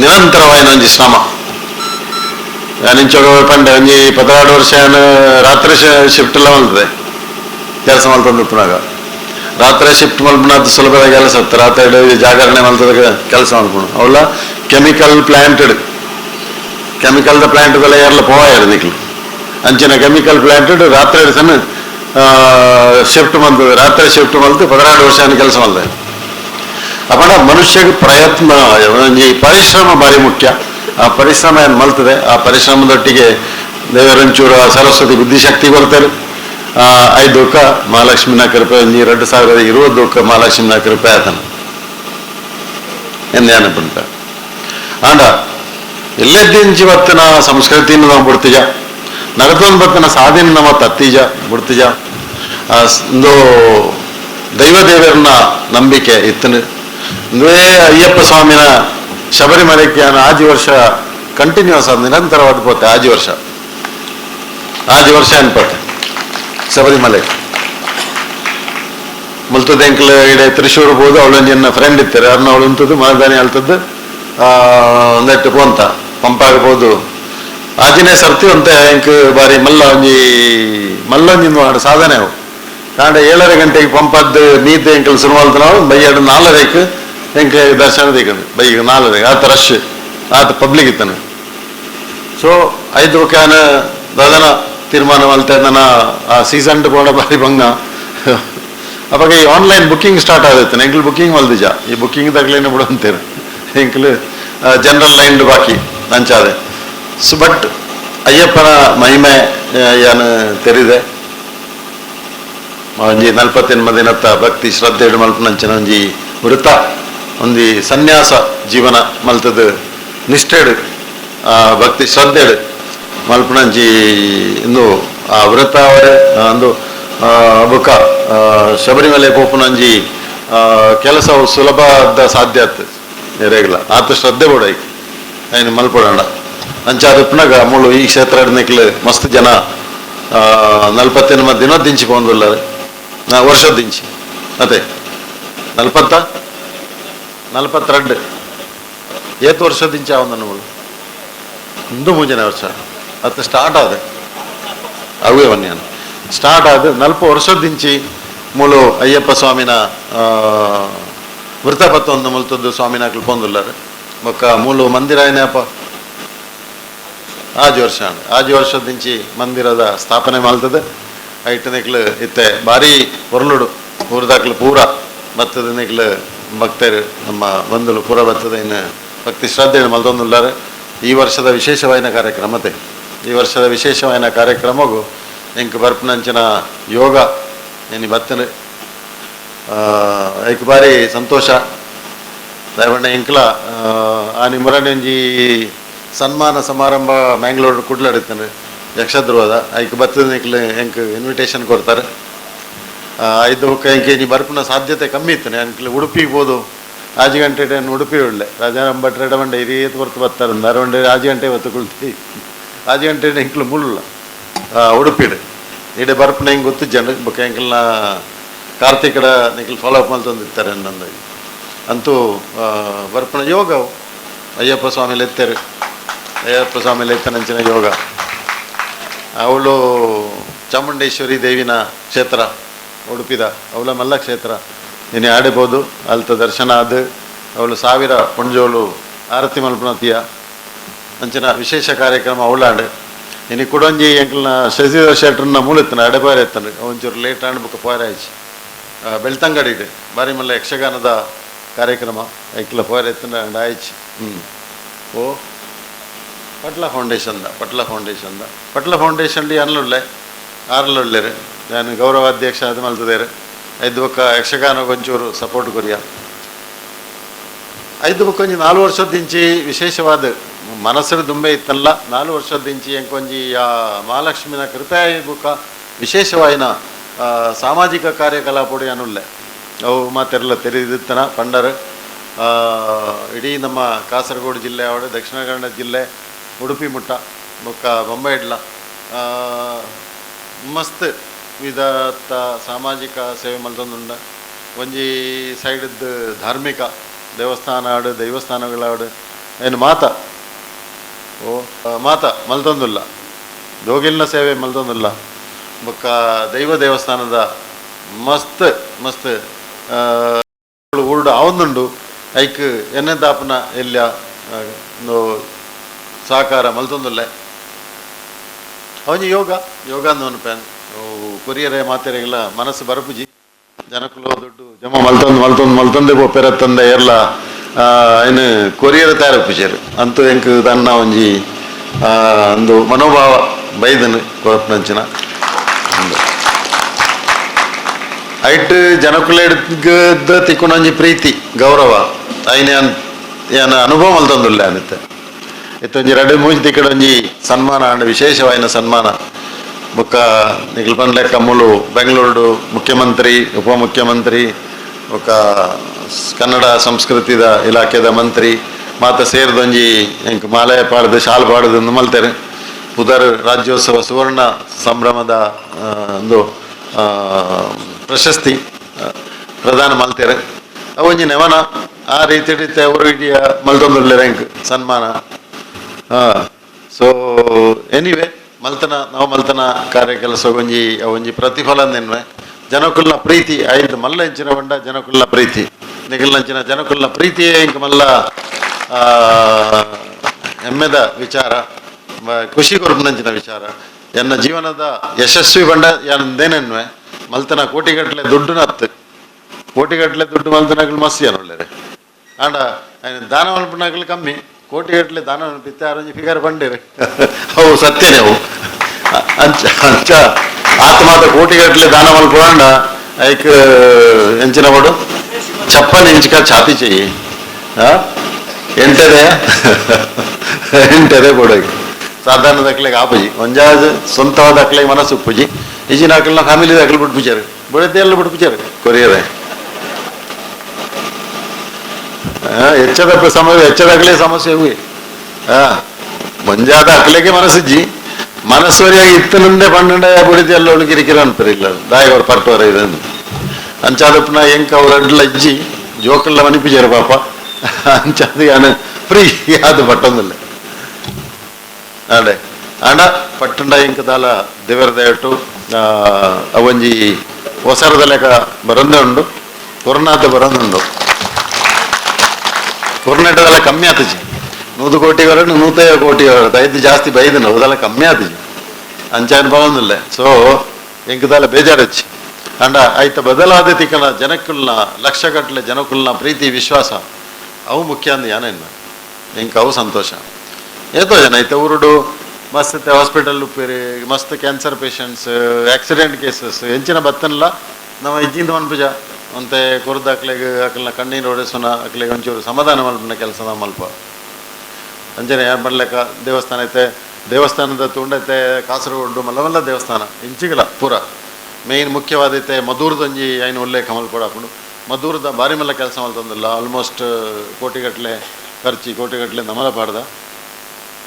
ನಿರಂತರವಾಯಿನ ಒಂಜಿ ಶ್ರಮ. ನಿಂಚೋಗ ಪಂಡ, ಒಂಜಿ ಪದಿನಾಡು ವರ್ಷ ರಾತ್ರಿ ಶಿಫ್ಟ್ ಎಲ್ಲ ಮಲ್ತದೆ ಕೆಲಸ ಮಲ್ತಂದು ಪುನಃ ರಾತ್ರಿ ಶಿಫ್ಟ್ ಮಲ್ಪುನದ್ದು ಸುಲಭದ ಕೆಲಸ ಇತ್ತು. ರಾತ್ರಿ ಜಾಗರಣೆ ಮಲ್ತದ, ಕೆಲಸ ಮಲ್ಪಣ ಅವಳ ಕೆಮಿಕಲ್ ಪ್ಲಾಂಟೆಡ್ ಕೆಮಿಕಲ್ದ ಪ್ಲಾಂಟ್ಗಳ ಎಲ್ಲ ಪೋವಾಯರು ನಿಕ್ಲು. ಅಂಚಿನ ಕೆಮಿಕಲ್ ಪ್ಲಾಂಟೆಡ್ ರಾತ್ರಿ ಸಣ್ಣ ಶಿಫ್ಟ್ ಬಂದು ರಾತ್ರಿ ಶಿಫ್ಟ್ ಬಂದು ಪದಿನಾಡು ವರ್ಷ ಕೆಲಸ ಮಾಡಿದೆ. ಅಪಡ ಮನುಷ್ಯಗೆ ಪ್ರಯತ್ನ, ಈ ಪರಿಶ್ರಮ ಭಾರಿ ಮುಖ್ಯ. ಆ ಪರಿಶ್ರಮ ಏನು ಮಲ್ತದೆ? ಆ ಪರಿಶ್ರಮದೊಟ್ಟಿಗೆ ದೇವರಂಚೂರು ಸರಸ್ವತಿ ಬುದ್ಧಿಶಕ್ತಿ ಬರ್ತಾರೆ ಆ ದುಃಖ ಮಹಾಲಕ್ಷ್ಮಿನ ಕೃಪೆ ಒಂಜಿ ಎರಡು ಸಾವಿರದ ದೊಕ್ಕ ಮಹಾಲಕ್ಷ್ಮಿನ ಕೃಪೆ ಆತನ. ಎಂದೇನ ಪಂತ ಆಂಡ, ಎಲ್ಲೆದ್ದಿಂಚಿ ಇವತ್ತಿನ ಸಂಸ್ಕೃತಿಯನ್ನು ನಾವು ಬಿಡ್ತಿಜ ನಡತೊಂದು ಬರ್ತಾನೆ ಸಾಧನೆ ನಮ್ಮ ತತ್ತೀಜ ಬಿಡ್ತೀಜ ಆ ಒಂದು ದೈವ ದೇವರನ್ನ ನಂಬಿಕೆ ಇತ್ತನು. ಅಂದ್ರೆ ಅಯ್ಯಪ್ಪ ಸ್ವಾಮಿನ ಶಬರಿಮಲೆಗೆ ಆಜಿ ವರ್ಷ ಕಂಟಿನ್ಯೂಸ್ ಆದ ನಿರಂತರವಾದ ಪೋತೆ ಆಜಿ ವರ್ಷ. ಆಜಿ ವರ್ಷ ಅನ್ಪಟ್ಟೆ, ಶಬರಿಮಲೆ. ಮುಲ್ತದ ಎಂಕ್ಲು ಇಡೆ ತ್ರಿಶೂರ್ ಹೋದು ಅವಳೊಂದು ಫ್ರೆಂಡ್ ಇತ್ತಾರೆ ಅವ್ರನ್ನ ಅವಳು ಉಂತದ್ದು ಮಾದಾನಿ ಅಲ್ತದ್ದು ಒಂದೆಟ್ಟು ಪೋಂತ ಪಂಪಾಗಬಹುದು ಆಜಿನೇ ಸರ್ತಿ ಅಂತ ಎಂಕ್ ಬಾರಿ ಮಲ್ಲ ಒಂಜಿ ಮಲ್ಲ ಒಂಜಿಂದು ಆಡ ಸಾಧನೆ ಅವು ಕಾಂಡ ಏಳರ ಗಂಟೆಗೆ ಪಂಪದ್ದು ನೀತಿ ಎಂಕಲ್ ಶುರುವಾಲ್ತ ನಾವು ಬೈಯಡು ನಾಲ್ಕರಕ್ಕೆ ಎಂಕ್ ದರ್ಶನ ದಿಕ್ಕಂಡು ಬೈಗ ನಾಲ್ಕರಿಗೆ ಆತ ರಶ್ ಆತ ಪಬ್ಲಿಕ್ ಇತ್ತನು ಸೊ ಐದು ಕ್ಯಾನ್ ದಾದನ ತೀರ್ಮಾನ ಮಲ್ತೆ ನನ್ನ ಆ ಸೀಸನ್ ಕೂಡ ಬಾರಿ ಭಂಗ. ಅವಾಗ ಈ ಆನ್ಲೈನ್ ಬುಕ್ಕಿಂಗ್ ಸ್ಟಾರ್ಟ್ ಆಗುತ್ತೆ ಎಂಕ್ಲು ಬುಕ್ಕಿಂಗ್ ಮಲ್ದಿಜ ಈ ಬುಕಿಂಗ್ ತಗಲೇನೆ ಬಿಡು ಅಂತೀರ. ಎಂಕ್ಲು ಜನರಲ್ ಲೈನ್ ಬಾಕಿ ನಂಚಾದೆ ಸೊ ಬಟ್ ಅಯ್ಯಪ್ಪನ ಮಹಿಮೆ ಏನು ತೆರಿದೆ ಒಂಜಿ ನಲ್ಪತ್ತೆನ್ ಮದಿನತ್ತ ಭಕ್ತಿ, ಶ್ರದ್ಧೆ ಮಲ್ಪನಂಚಿನ ಒಂಜಿ ವೃತ್ತ. ಒಂಜಿ ಸನ್ಯಾಸ ಜೀವನ ಮಲ್ತದ ನಿಷ್ಠೆಡು ಭಕ್ತಿ ಶ್ರದ್ಧೆಡು ಮಲ್ಪನಂಜಿ ಇಂದು ಆ ವೃತ್ತ ಅವರೇ ಒಂದು ಬುಕ್ಕ ಶಬರಿಮಲೆ ಪೋಪುನಂಜಿ ಕೆಲಸವು ಸುಲಭದ ಸಾಧ್ಯ ಆಗ್ತದೆ ರೇಗಲ ಆತ ಶ್ರದ್ಧೆ ಕೂಡ ಐನು ಮಲ್ಪಡಂಡ ಅಂಚಾದ ಪುನಗ ಮುಳು ಈ ಕ್ಷೇತ್ರ ನಿಕ್ಲು ಮಸ್ತ್ ಜನ ಆ, ನಲ್ಪತ್ತೆನ್ಮ ದಿನ ದಿಂಚಿ ಪೋಂದುಲ್ಲರು ನಾ ವರ್ಷದ ದಿಂಚಿ. ಅದೇ ನಲ್ಪತ್ತ ನಲ್ಪತ್ತೆರಡು ಏತ್ ವರ್ಷದ ದಿಂಚ ಅವನ ನಮ್ಮಳು ಒಂದು ಮುಂಜಾನೆ ವರ್ಷ. ಅತ್ತ ಸ್ಟಾರ್ಟ್ ಆದ. ಅವೇ ವನ್ಯಾನ ಸ್ಟಾರ್ಟ್ ಆದ ನಲ್ಪ ವರ್ಷದ ದಿಂಚಿ ಮೂಲು ಅಯ್ಯಪ್ಪ ಸ್ವಾಮಿನ ಆ, ವೃತ್ತಪತ್ತ ಒಂದು ಮುಲ್ತದ್ದು ಸ್ವಾಮಿನ ಕಲ್ಪೊಂದುಲ್ಲರು ಬೊಕ್ಕ ಮೂಲು ಮಂದಿರ ಏನಪ್ಪ ಆಜು ವರ್ಷ. ಆಜು ವರ್ಷದ ಮಂದಿರದ ಸ್ಥಾಪನೆ ಮಾಲ್ತದೆ ಐಟ್ ನಿಕ್ಲು ಇತ್ತೆ ಭಾರಿ ಹೊರಳುಡು ಊರದಾಕ್ಲು ಪೂರ. ಬತ್ತದ ನಿಕ್ಲು ಭಕ್ತರು ನಮ್ಮ ಬಂಧುಲು ಪೂರ ಬತ್ತದ ಇನ್ನು ಭಕ್ತಿ ಶ್ರದ್ಧೆ ಮಲ್ದೊಂದುಲ್ಲಾರೆ ಈ ವರ್ಷದ ವಿಶೇಷವಾಯಿನ ಕಾರ್ಯಕ್ರಮತೆ ಈ ವರ್ಷದ ವಿಶೇಷವಾಯಿನ ಕಾರ್ಯಕ್ರಮಗು ಎಂಕ್ ಬರ್ಪನಂಚಿನ ಯೋಗ. ಇನ್ನು ಬತ್ತನು ಐಕ್ ಬಾರಿ ಸಂತೋಷ. ದಯವಣ್ಣ ಆ, ಆನಿ ಮುರಣಿಂಜಿ ಸನ್ಮಾನ ಸಮಾರಂಭ ಮ್ಯಾಂಗ್ಳೂರ್ ಕುಡ್ಲಡಿತಾನೆ ಯಕ್ಷಧ್ರುವದ. ಐಕ್ ಬತ್ತದ ನಿಕ್ಲು ಎಂಕ್ ಇನ್ವಿಟೇಷನ್ ಕೊಡ್ತಾರೆ. ಐದು ಹೊಕ್ಕ ನೀ ಬರ್ಪನ ಸಾಧ್ಯತೆ ಕಮ್ಮಿ ಇತ್ತಾನೆ ಅಂಕ್ಲು ಉಡುಪಿಗೆ ಹೋದು. ಆಜು ಗಂಟೆ ಉಡುಪಿ ಒಳ್ಳೆ. ರಾಜಾರಾಮ್ ರೆಡವಂಡೆ ಎಡಬಂಡೆ ಹಿರಿಯತ್ ಬರ್ತು ಬರ್ತಾರೆ. ಧಾರವಂಡೆ ಆಜು ಗಂಟೆ ಹೊತ್ತು ಕುಳ್ತಿ ಆಜು ಗಂಟೆ ಎಂಕ್ಲು ಮುಳ್ಳ ಉಡುಪಿಡೆ ಇಡೆ ಬರ್ಪನ ಹೆಂಗೆ ಗೊತ್ತು? ಜನ ಬೊಕ್ಕ ಎಂಕ್ಲನ ಕಾರ್ತಿಕಡ ನಿಕ್ಲು ಫಾಲೋ ಅಪ್ ಮಲ್ತೊಂದಿರ್ತಾರೆ ಅನ್ನೊಂದಾಗಿ. ಅಂತೂ ಆ, ಬರ್ಪಣ ಯೋಗ ಅಯ್ಯಪ್ಪ ಸ್ವಾಮಿಲಿ ಎತ್ತರು. ಅಯ್ಯಪ್ಪ ಸ್ವಾಮಿ ಯೋಗ. ಅವಳು ಚಾಮುಂಡೇಶ್ವರಿ ದೇವಿನ ಕ್ಷೇತ್ರ, ಉಡುಪಿದ ಅವಳ ಮಲ್ಲ ಕ್ಷೇತ್ರ. ನೀನು ಆಡಬಹುದು, ಅಲ್ತ ದರ್ಶನ ಆದ. ಅವಳು ಸಾವಿರ ಪುಂಜೋಳು ಆರತಿ ಮಲ್ಪನತಿಯ ಅಂಚಿನ ವಿಶೇಷ ಕಾರ್ಯಕ್ರಮ ಅವಳಾಡು ಇನ್ನು ಕುಡೊಂಜಿ ಎಂಕ್ಲನ ಶಶಿಧರ್ ಶೆಟ್ರನ್ನ ಮೂಲತ್ತಿನ ಅಡೆಪಾರ ಎತ್ತನ ಒಂಚೂರು ಲೇಟ್ ಆಡ್ಬೇಕು ಬೆಳ್ತಂಗಡಿ ಬೆಳ್ತಂಗಡಿಡು ಬಾರಿ ಮಲ್ಲ ಯಕ್ಷಗಾನದ ಕಾರ್ಯಕ್ರಮ. ಐಕ್ಲ ಪೋರ ಎತ್ತನ ಆಯ್ಚಿ. ಹ್ಞೂ ಓ ಪಟ್ಲ ಫೌಂಡೇಶನ್ದ ಪಟ್ಲ ದ. ಪಟ್ಲ ಫೌಂಡೇಶನ್ ಡಿ ಅನ್ಲುಳ್ಳೆ ಆರ್ಲುಳ್ಳೆರು ನಾನು ಗೌರವಾಧ್ಯಕ್ಷ ಅದು ಮಲ್ತದೇರು. ಐದು ಯಕ್ಷಗಾನ ಒಂಚೂರು ಸಪೋರ್ಟ್ ಕೊರಿಯ. ಐದು ಬೊಕ್ಕ ಒಂಜಿ ನಾಲ್ಕು ವರ್ಷದಿಂಚಿ ವಿಶೇಷವಾದ ಮನಸ್ಸರ ದುಂಬೆ ಇತ್ತಲ್ಲ. ನಾಲ್ಕು ವರ್ಷದಿಂಚಿ ಎಂಕೊಂಜಿ ಆ ಮಹಾಲಕ್ಷ್ಮಿನ ಕೃಪೆ ಬುಕ್ಕ ವಿಶೇಷವಾಯಿನ ಸಾಮಾಜಿಕ ಕಾರ್ಯಕಲಾಪುಡಿ ಅನ್ನುಳ್ಳೆ ಅವು ಮಾತೆಲ್ಲ ತೆರೆದಿತ್ತನ ಪಂಡರು. ಇಡೀ ನಮ್ಮ ಕಾಸರಗೋಡು ಜಿಲ್ಲೆ ಅವಳು ದಕ್ಷಿಣ ಕನ್ನಡ ಜಿಲ್ಲೆ ಉಡುಪಿ ಮುಟ್ಟ, ಬೊಕ್ಕ ಬೊಂಬೈಡ್ಲ ಮಸ್ತ್ ವಿಧತ್ತ ಸಾಮಾಜಿಕ ಸೇವೆ ಮಲ್ತೊಂದುಂಡ ಒಂಜಿ ಸೈಡದ್ದು ಧಾರ್ಮಿಕ ದೇವಸ್ಥಾನ ಆಡು ದೈವಸ್ಥಾನಗಳಾಡು ಏನು ಮಾತ? ಓ, ಮಾತ ಮಲ್ತೊಂದುಲ್ಲ ದೋಗಿಲ್ನ ಸೇವೆ ಮಲ್ತೊಂದುಲ್ಲ ಬೊಕ್ಕ ದೈವ ದೇವಸ್ಥಾನದ ಮಸ್ತ್ ಮಸ್ತ್ ಊರ್ಡು ಆವೊಂದುಂಡು. ಐಕ್ ಎನ್ನೆ ದಾಪನ ಎಲ್ಯ ಸಹಕಾರ ಮಲ್ತೊಂದುಲ್ಲೆ. ಅವನಿ ಯೋಗ ಯೋಗ ಅಂದವನು ಪ್ಯಾನ್ ಕೊರಿಯರೆ, ಮಾತೆರೆಗೆಲ್ಲ ಮನಸ್ಸು ಬರಪುಜಿ. ಜನಕ್ಕೂ ದುಡ್ಡು ಜಮ ಮಲ್ತೊಂದು ಮಲ್ತೊಂದು, ಮಲ್ತೊಂದೆ ಬೋಪೆರ ತಂದ ಎಲ್ಲ ಏನು ಕೊರಿಯರ ತಯಾರಪ್ಪುಜರು ಅಂತೂ ಎಂಕ್ ತನ್ನ ಒಂಜಿ ಒಂದು ಮನೋಭಾವ ಬೈದನು ಕೊರಪ್ನಂಚಿನ ಐಟ್ ಜನಕ್ಕುಲೆಡ್ಗದ ತಿಕ್ಕೊಂಡೊಂಜಿ ಪ್ರೀತಿ, ಗೌರವ. ಐನ ಏನ ಅನುಭವ ಮಲ್ತೊಂದುಲ್ಲ ಅನ್ನತ್ತೆ ಇತ್ತೊಂಜಿ ಎರಡು ಮೂಜಿ ತಿಕ್ಕಡೊಂಜಿ ಸನ್ಮಾನ ಅಂಡ್ ವಿಶೇಷವಾಯಿನ ಸನ್ಮಾನ. ಬೊಕ್ಕ ನಿಖಿಲ್ ಲೆಕ್ಕ ಮುಲು ಬೆಂಗಳೂರು ಮುಖ್ಯಮಂತ್ರಿ, ಉಪಮುಖ್ಯಮಂತ್ರಿ, ಬೊಕ್ಕ ಕನ್ನಡ ಸಂಸ್ಕೃತಿದ ಇಲಾಖೆದ ಮಂತ್ರಿ, ಮಾತ ಸೇರಿದೊಂಜಿ ಎಂಕ್ ಮಾಲೆ ಪಾಡ್ದು, ಶಾಲ್ ಪಾಡ್ದು ಮಲ್ತೆರು. ಪುದರ್ ರಾಜ್ಯೋತ್ಸವ ಸುವರ್ಣ ಸಂಭ್ರಮದ ಒಂದು ಪ್ರಶಸ್ತಿ ಪ್ರಧಾನ ಮಲ್ತೇರೆ. ಅವೊಂಜಿ ನೆವನ. ಆ ರೀತಿ ಅವರು ಇಡೀ ಮಲ್ತೊಂದುಲ್ಲೆ ರ್ಯಾಂಕ್ ಸನ್ಮಾನ. ಸೊ ಎನಿವೆ ಮಲ್ತನ, ನಾವು ಮಲ್ತನ ಕಾರ್ಯ ಕೆಲಸ ಒಂಜಿ ಒಂಜಿ ಪ್ರತಿಫಲ ನಿನ್ವೆ. ಜನಕುಲ್ನ ಪ್ರೀತಿ, ಐದು ಮಲ್ಲ ಹೆಂಚಿನ ಬಂಡ ಜನಕುಲ್ನ ಪ್ರೀತಿ. ನಿಗಲಂಚಿನ ಜನಕುಲ್ನ ಪ್ರೀತಿಯೇ ಇಂಕ ಮಲ್ಲ ಹೆಮ್ಮೆದ ವಿಚಾರ ಖುಷಿ ಕೊರ್ಪನಂಚಿನ ವಿಚಾರ. ಎನ್ನ ಜೀವನದ ಯಶಸ್ವಿ ಬಂಡ ಯಾನಂದೇನೆನ್ವೆ ಮಲ್ತನ ಕೋಟಿಗಟ್ಟಲೆ ದುಡ್ಡು ನತ್ತು ಕೋಟಿಗಟ್ಟಲೆ ದುಡ್ಡು ಮಲ್ತನಗಳು ಮಸ್ತಿ ಅನ್ನೊಳ್ಳೆ ಆಂಡ ದಾನ ಮಲ್ಪನಾಗಲು ಕಮ್ಮಿ. ಕೋಟಿಗಟ್ಟಲೆ ದಾನ ಪಿತ್ತಾರಂಜಿ ಫಿಗರ್ ಬಂಡೇವೆ ಅವು ಸತ್ಯನೇ ಅವು ಅಂಚ ಅಂಚ ಆತ್ಮಾತ ಕೋಟಿಗಟ್ಟಲೆ ದಾನ ಮಲ್ಪುರಾಂಡ ಐಕ್ ಎಂಚಿನವಾಡು ಚಪ್ಪನ್ ಇಂಚಿಕ ಛಾತಿ ಚೆಯಿ ಎಂಟದೇ ಎಂಟದೇ ಕೊಡೋಕೆ ಸಾಧಾರಣ ದಾಖಲೆಗೆ ಆಪಜಿ ಒಂಜಾಜ್ ಸ್ವಂತ ದಾಖಲೆಗೆ ಮನಸ್ಸು ಉಪ್ಪುಜಿ ಈಜಿನ ಹಾಕಲ್ನ ಫ್ಯಾಮಿಲಿ ದಾಖಲೆ ಬಿಟ್ಬಿಟ್ಟಾರೆ ಬಿಡದೆ ಎಲ್ಲ ಬಿಟ್ಬಿಟ್ಟಾರೆ ಕೊರಿಯರೇ ಹೆಚ್ಚದ ಸಮಯ ಹೆಚ್ಚದಾಗಲೇ ಸಮಸ್ಯೆ ಹೋಗಿ ಹಾ, ಮಂಜಾದ ಅಕ್ಲೆಗೆ ಮನಸ್ಸಿಜ್ಜಿ ಮನಸ್ಸೋರಿಯಾಗಿ ಇತ್ತನಿಂದ ಪನ್ನಂಡ ಬಿಡಿದು ಎಲ್ಲ ಉಳುಕಿರಿಕಿರ ಅನ್ಪರಿಲ್ಲ ದಾಯ ಅವ್ರ ಪಟ್ಟವರ ಇದನ್ನು. ಅಂಚಾದಪ್ಪನ ಎಂಕ ಅವ್ರ ಅಡ್ಲ ಇಜ್ಜಿ ಜೋಕಲ್ಲ ಮನಿಪಿಜಾರ ಪಾಪ. ಅಂಚಾದ ಯಾನ ಫ್ರೀ ಅದು ಪಟ್ಟೊಂದಲ್ಲ. ಆಡೆ ಅಣ್ಣ, ಪಟ್ಟಂಡ ಎಂಕ ದಾಲ ದೇವರ ದಯಟು ಅವೊಂಜಿ ಹೊಸರದ ಲೆಕ್ಕ ಬರಂದೇ ಉಂಡು. ಕೊರೋನಾದ ಬರಂದುಂಡು ಕೊರ್ನೆಟದೆಲ್ಲ ಕಮ್ಮಿ ಆತಜಿ ನೂದು ಕೋಟಿ ಹೊರಟು ನೂತೈವ ಕೋಟಿ ಹೊರಟು ಐದು ಜಾಸ್ತಿ ಬೈದನು ಅದೆಲ್ಲ ಕಮ್ಮಿ ಆತಜಿ ಅಂಚಾನ್ ಬರೋದಿಲ್ಲ ಸೊ ಎಂಕದೆಲ್ಲ ಬೇಜಾರಚ್ಚಿ ಅಂಡ ಆಯ್ತ ಬದಲಾದ ತಿಕ್ಕನ ಜನಕ್ಕುಲ್ನ ಲಕ್ಷಗಟ್ಟಲೆ ಜನಕ್ಕುಲ್ನ ಪ್ರೀತಿ, ವಿಶ್ವಾಸ, ಅವು ಮುಖ್ಯ ಅಂದ ಯಾನೇನು ಎಂಕ ಅವು ಸಂತೋಷ. ಏತೋ ಜನ ಐತೆ ಊರುಡು ಮಸ್ತ್ ಹಾಸ್ಪಿಟಲ್ ಉಪ್ಪೇರಿ, ಮಸ್ತ್ ಕ್ಯಾನ್ಸರ್ ಪೇಷಂಟ್ಸ್ ಆಕ್ಸಿಡೆಂಟ್ ಕೇಸಸ್ ಹೆಂಚಿನ ಬತ್ತನಲ್ಲ ನಾವು ಇಜ್ಜಿಂದ ಮನ್ಪುಜ ಅಂತೆ ಕುರಿದು ಅಕ್ಲೆಗೆ ಅಕ್ಲನ್ನ ಕಣ್ಣೀರು ಒಡೆಸೋಣ ಅಕ್ಲೆಗೆ ಒಂಚೂರು ಸಮಾಧಾನ ಮಲ್ಪನ ಕೆಲಸದ ಮಲ್ಪ. ಅಂಜನೆ ಯಾರು ಮಾಡ್ಲಿಕ್ಕ ದೇವಸ್ಥಾನ ಐತೆ. ದೇವಸ್ಥಾನದ ತುಂಡೈತೆ ಕಾಸರಗೋಡು ಮಲ್ಲವಲ್ಲ ದೇವಸ್ಥಾನ. ಇಂಚಿಗಲ ಪೂರ. ಮೇಯ್ನ್ ಮುಖ್ಯವಾದೈತೆ ಮಧುರದೊಂಜಿ ಏನು ಉಲ್ಲೇಖ ಮಲ್ಕೊಡ ಹಾಕೊಂಡು ಮಧುರದ ಭಾರಿ ಮಲ್ಲ ಕೆಲಸ ಮಲ್ತಂದಿಲ್ಲ ಆಲ್ಮೋಸ್ಟ್ ಕೋಟಿಗಟ್ಟಲೆ ಖರ್ಚಿ ಕೋಟಿಗಟ್ಟಲೆ ನಮಲ ಪಾಡ್ದ.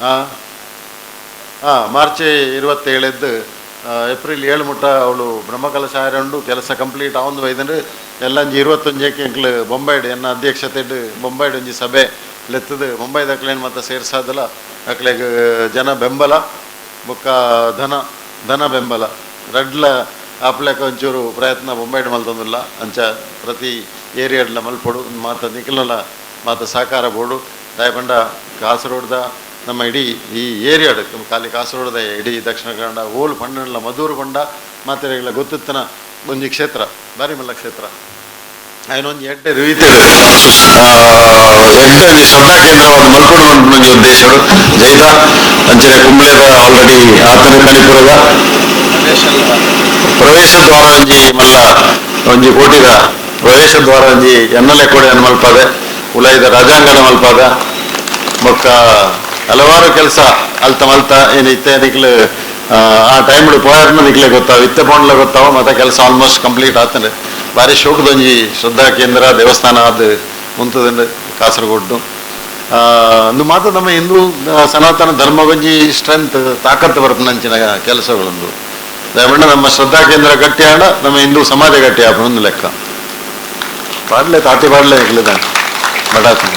ಹಾಂ ಮಾರ್ಚ್ ಇರುವತ್ತೇಳೆದ್ದು ಏಪ್ರಿಲ್ ಏಳು ಮುಟ್ಟ ಅವಳು ಬ್ರಹ್ಮಕಲಶ ಆರಂಡು ಕೆಲಸ ಕಂಪ್ಲೀಟ್ ಆವಂದು ಬೈದಂಡ್ರೆ எல்லாம் இருபத்தொஞ்சேக்கு எங்களுக்கு ಬೊಂಬಾಯ್ಡ್ ಎನ್ನ ಅಧ್ಯಕ್ಷತೆ ಬೊಂಬಾಯ್ಡ್ ಒಂಜಿ ಸಭೆ ಲೆತ್ತದು ಬೊಂಬೈದ ದಕ್ಲೇನು ಮತ್ತೆ ಸೇರ್ಸಾದಲ್ಲ ಅಕ್ಲೆಗ್ ಜನ ಬೆಂಬಲ, ಬೊಕ್ಕ ಧನ ಧನ ಬೆಂಬಲ. ರಡ್ಲ ಆಪ್ಲೆಕ ಒಂಚೂರು ಪ್ರಯತ್ನ ಬೊಂಬೈಡ್ ಮಲ್ತಂದಿಲ್ಲ ಅಂಚ ಪ್ರತಿ ಏರಿಯಾಡ್ಲ ಮಲ್ಪೊಡು ಮಾತ ನಿಖಿಲಲ ಮಾತ ಸಹಕಾರ ಬೋಡು. ದಾಯಪಂಡ ದ ನಮ್ಮ ಇಡೀ ಈ ಏರಿಯಾಡ್, ಖಾಲಿ ಕಾಸರೋಡ್ದ, ಇಡೀ ದಕ್ಷಿಣ ಕನ್ನಡ, ಓಲ್ ಪಂಡ ಮಧೂರು ಪಂಡ ಮಾತೆಲ್ಲ ಗೊತ್ತಿತ್ತನ. ಒಂದು ಕ್ಷೇತ್ರ, ದಾರಿಮಲ್ಲ ಕ್ಷೇತ್ರ. ಅದನ್ನೊಂದು ಎಡ್ಡೆ ರಿವಿತಿದೆ ಎಡ್ಡೆ ಶ್ರದ್ಧಾ ಕೇಂದ್ರವನ್ನು ಮಲ್ಕೊಂಡು ಒಂದು ಉದ್ದೇಶಗಳು ಜೈದ ಅಂಚನೆ ಕುಂಬಳದ ಆಲ್ರೆಡಿ ಆತನೇ ಮಣಿಪುರದ ಪ್ರವೇಶ ದ್ವಾರ ಒಂಜಿ ಮಲ್ಲ, ಒಂಜಿ ಕೋಟಿದ ಪ್ರವೇಶ ದ್ವಾರ ಒಂಜಿ ಎನ್ನಲೆ ಕೋಡೆ ಅನ್ನು ಉಲೈದ ರಾಜಾಂಗಣ ಮಲ್ಪಾದ. ಮೊಕ್ಕ ಹಲವಾರು ಕೆಲಸ ಅಲ್ತ ಮಲ್ತ ಏನು ಇತ್ತೆ ಆ ಟೈಮ್ ಪೋಯರ್ನ ನಿಕ್ಲೆ ಗೊತ್ತಾವ ಇತ್ತೆ ಪೋಂಡ್ಲ ಗೊತ್ತಾವ, ಮತ್ತೆ ಕೆಲಸ ಆಲ್ಮೋಸ್ಟ್ ಕಂಪ್ಲೀಟ್ ಆತಂಡೆ ಬಾರಿ ಶೋಕದೊಂಜಿ ಶ್ರದ್ಧಾ ಕೇಂದ್ರ, ದೇವಸ್ಥಾನ ಅದು ಮುಂತದಂಡು ಕಾಸರಗೋಡು. ಅಂದು ಮಾತ್ರ ನಮ್ಮ ಹಿಂದೂ ಸನಾತನ ಧರ್ಮ ಒಂಜಿ ಸ್ಟ್ರೆಂತ್ ತಾಕತ್ತು ಬರ್ತನಂಚಿನ ಕೆಲಸಗಳೊಂದು. ದಯಮಂಡ ನಮ್ಮ ಶ್ರದ್ಧಾ ಕೇಂದ್ರ ಗಟ್ಟಿ ಆಡ, ನಮ್ಮ ಹಿಂದೂ ಸಮಾಜ ಗಟ್ಟಿ ಒಂದು ಲೆಕ್ಕ. ಪಾಡ್ಲೆ ತಾಟಿ ಪಾಡ್ಲೆ ಇಗ್ಲಿದ ಬಡಾತನ.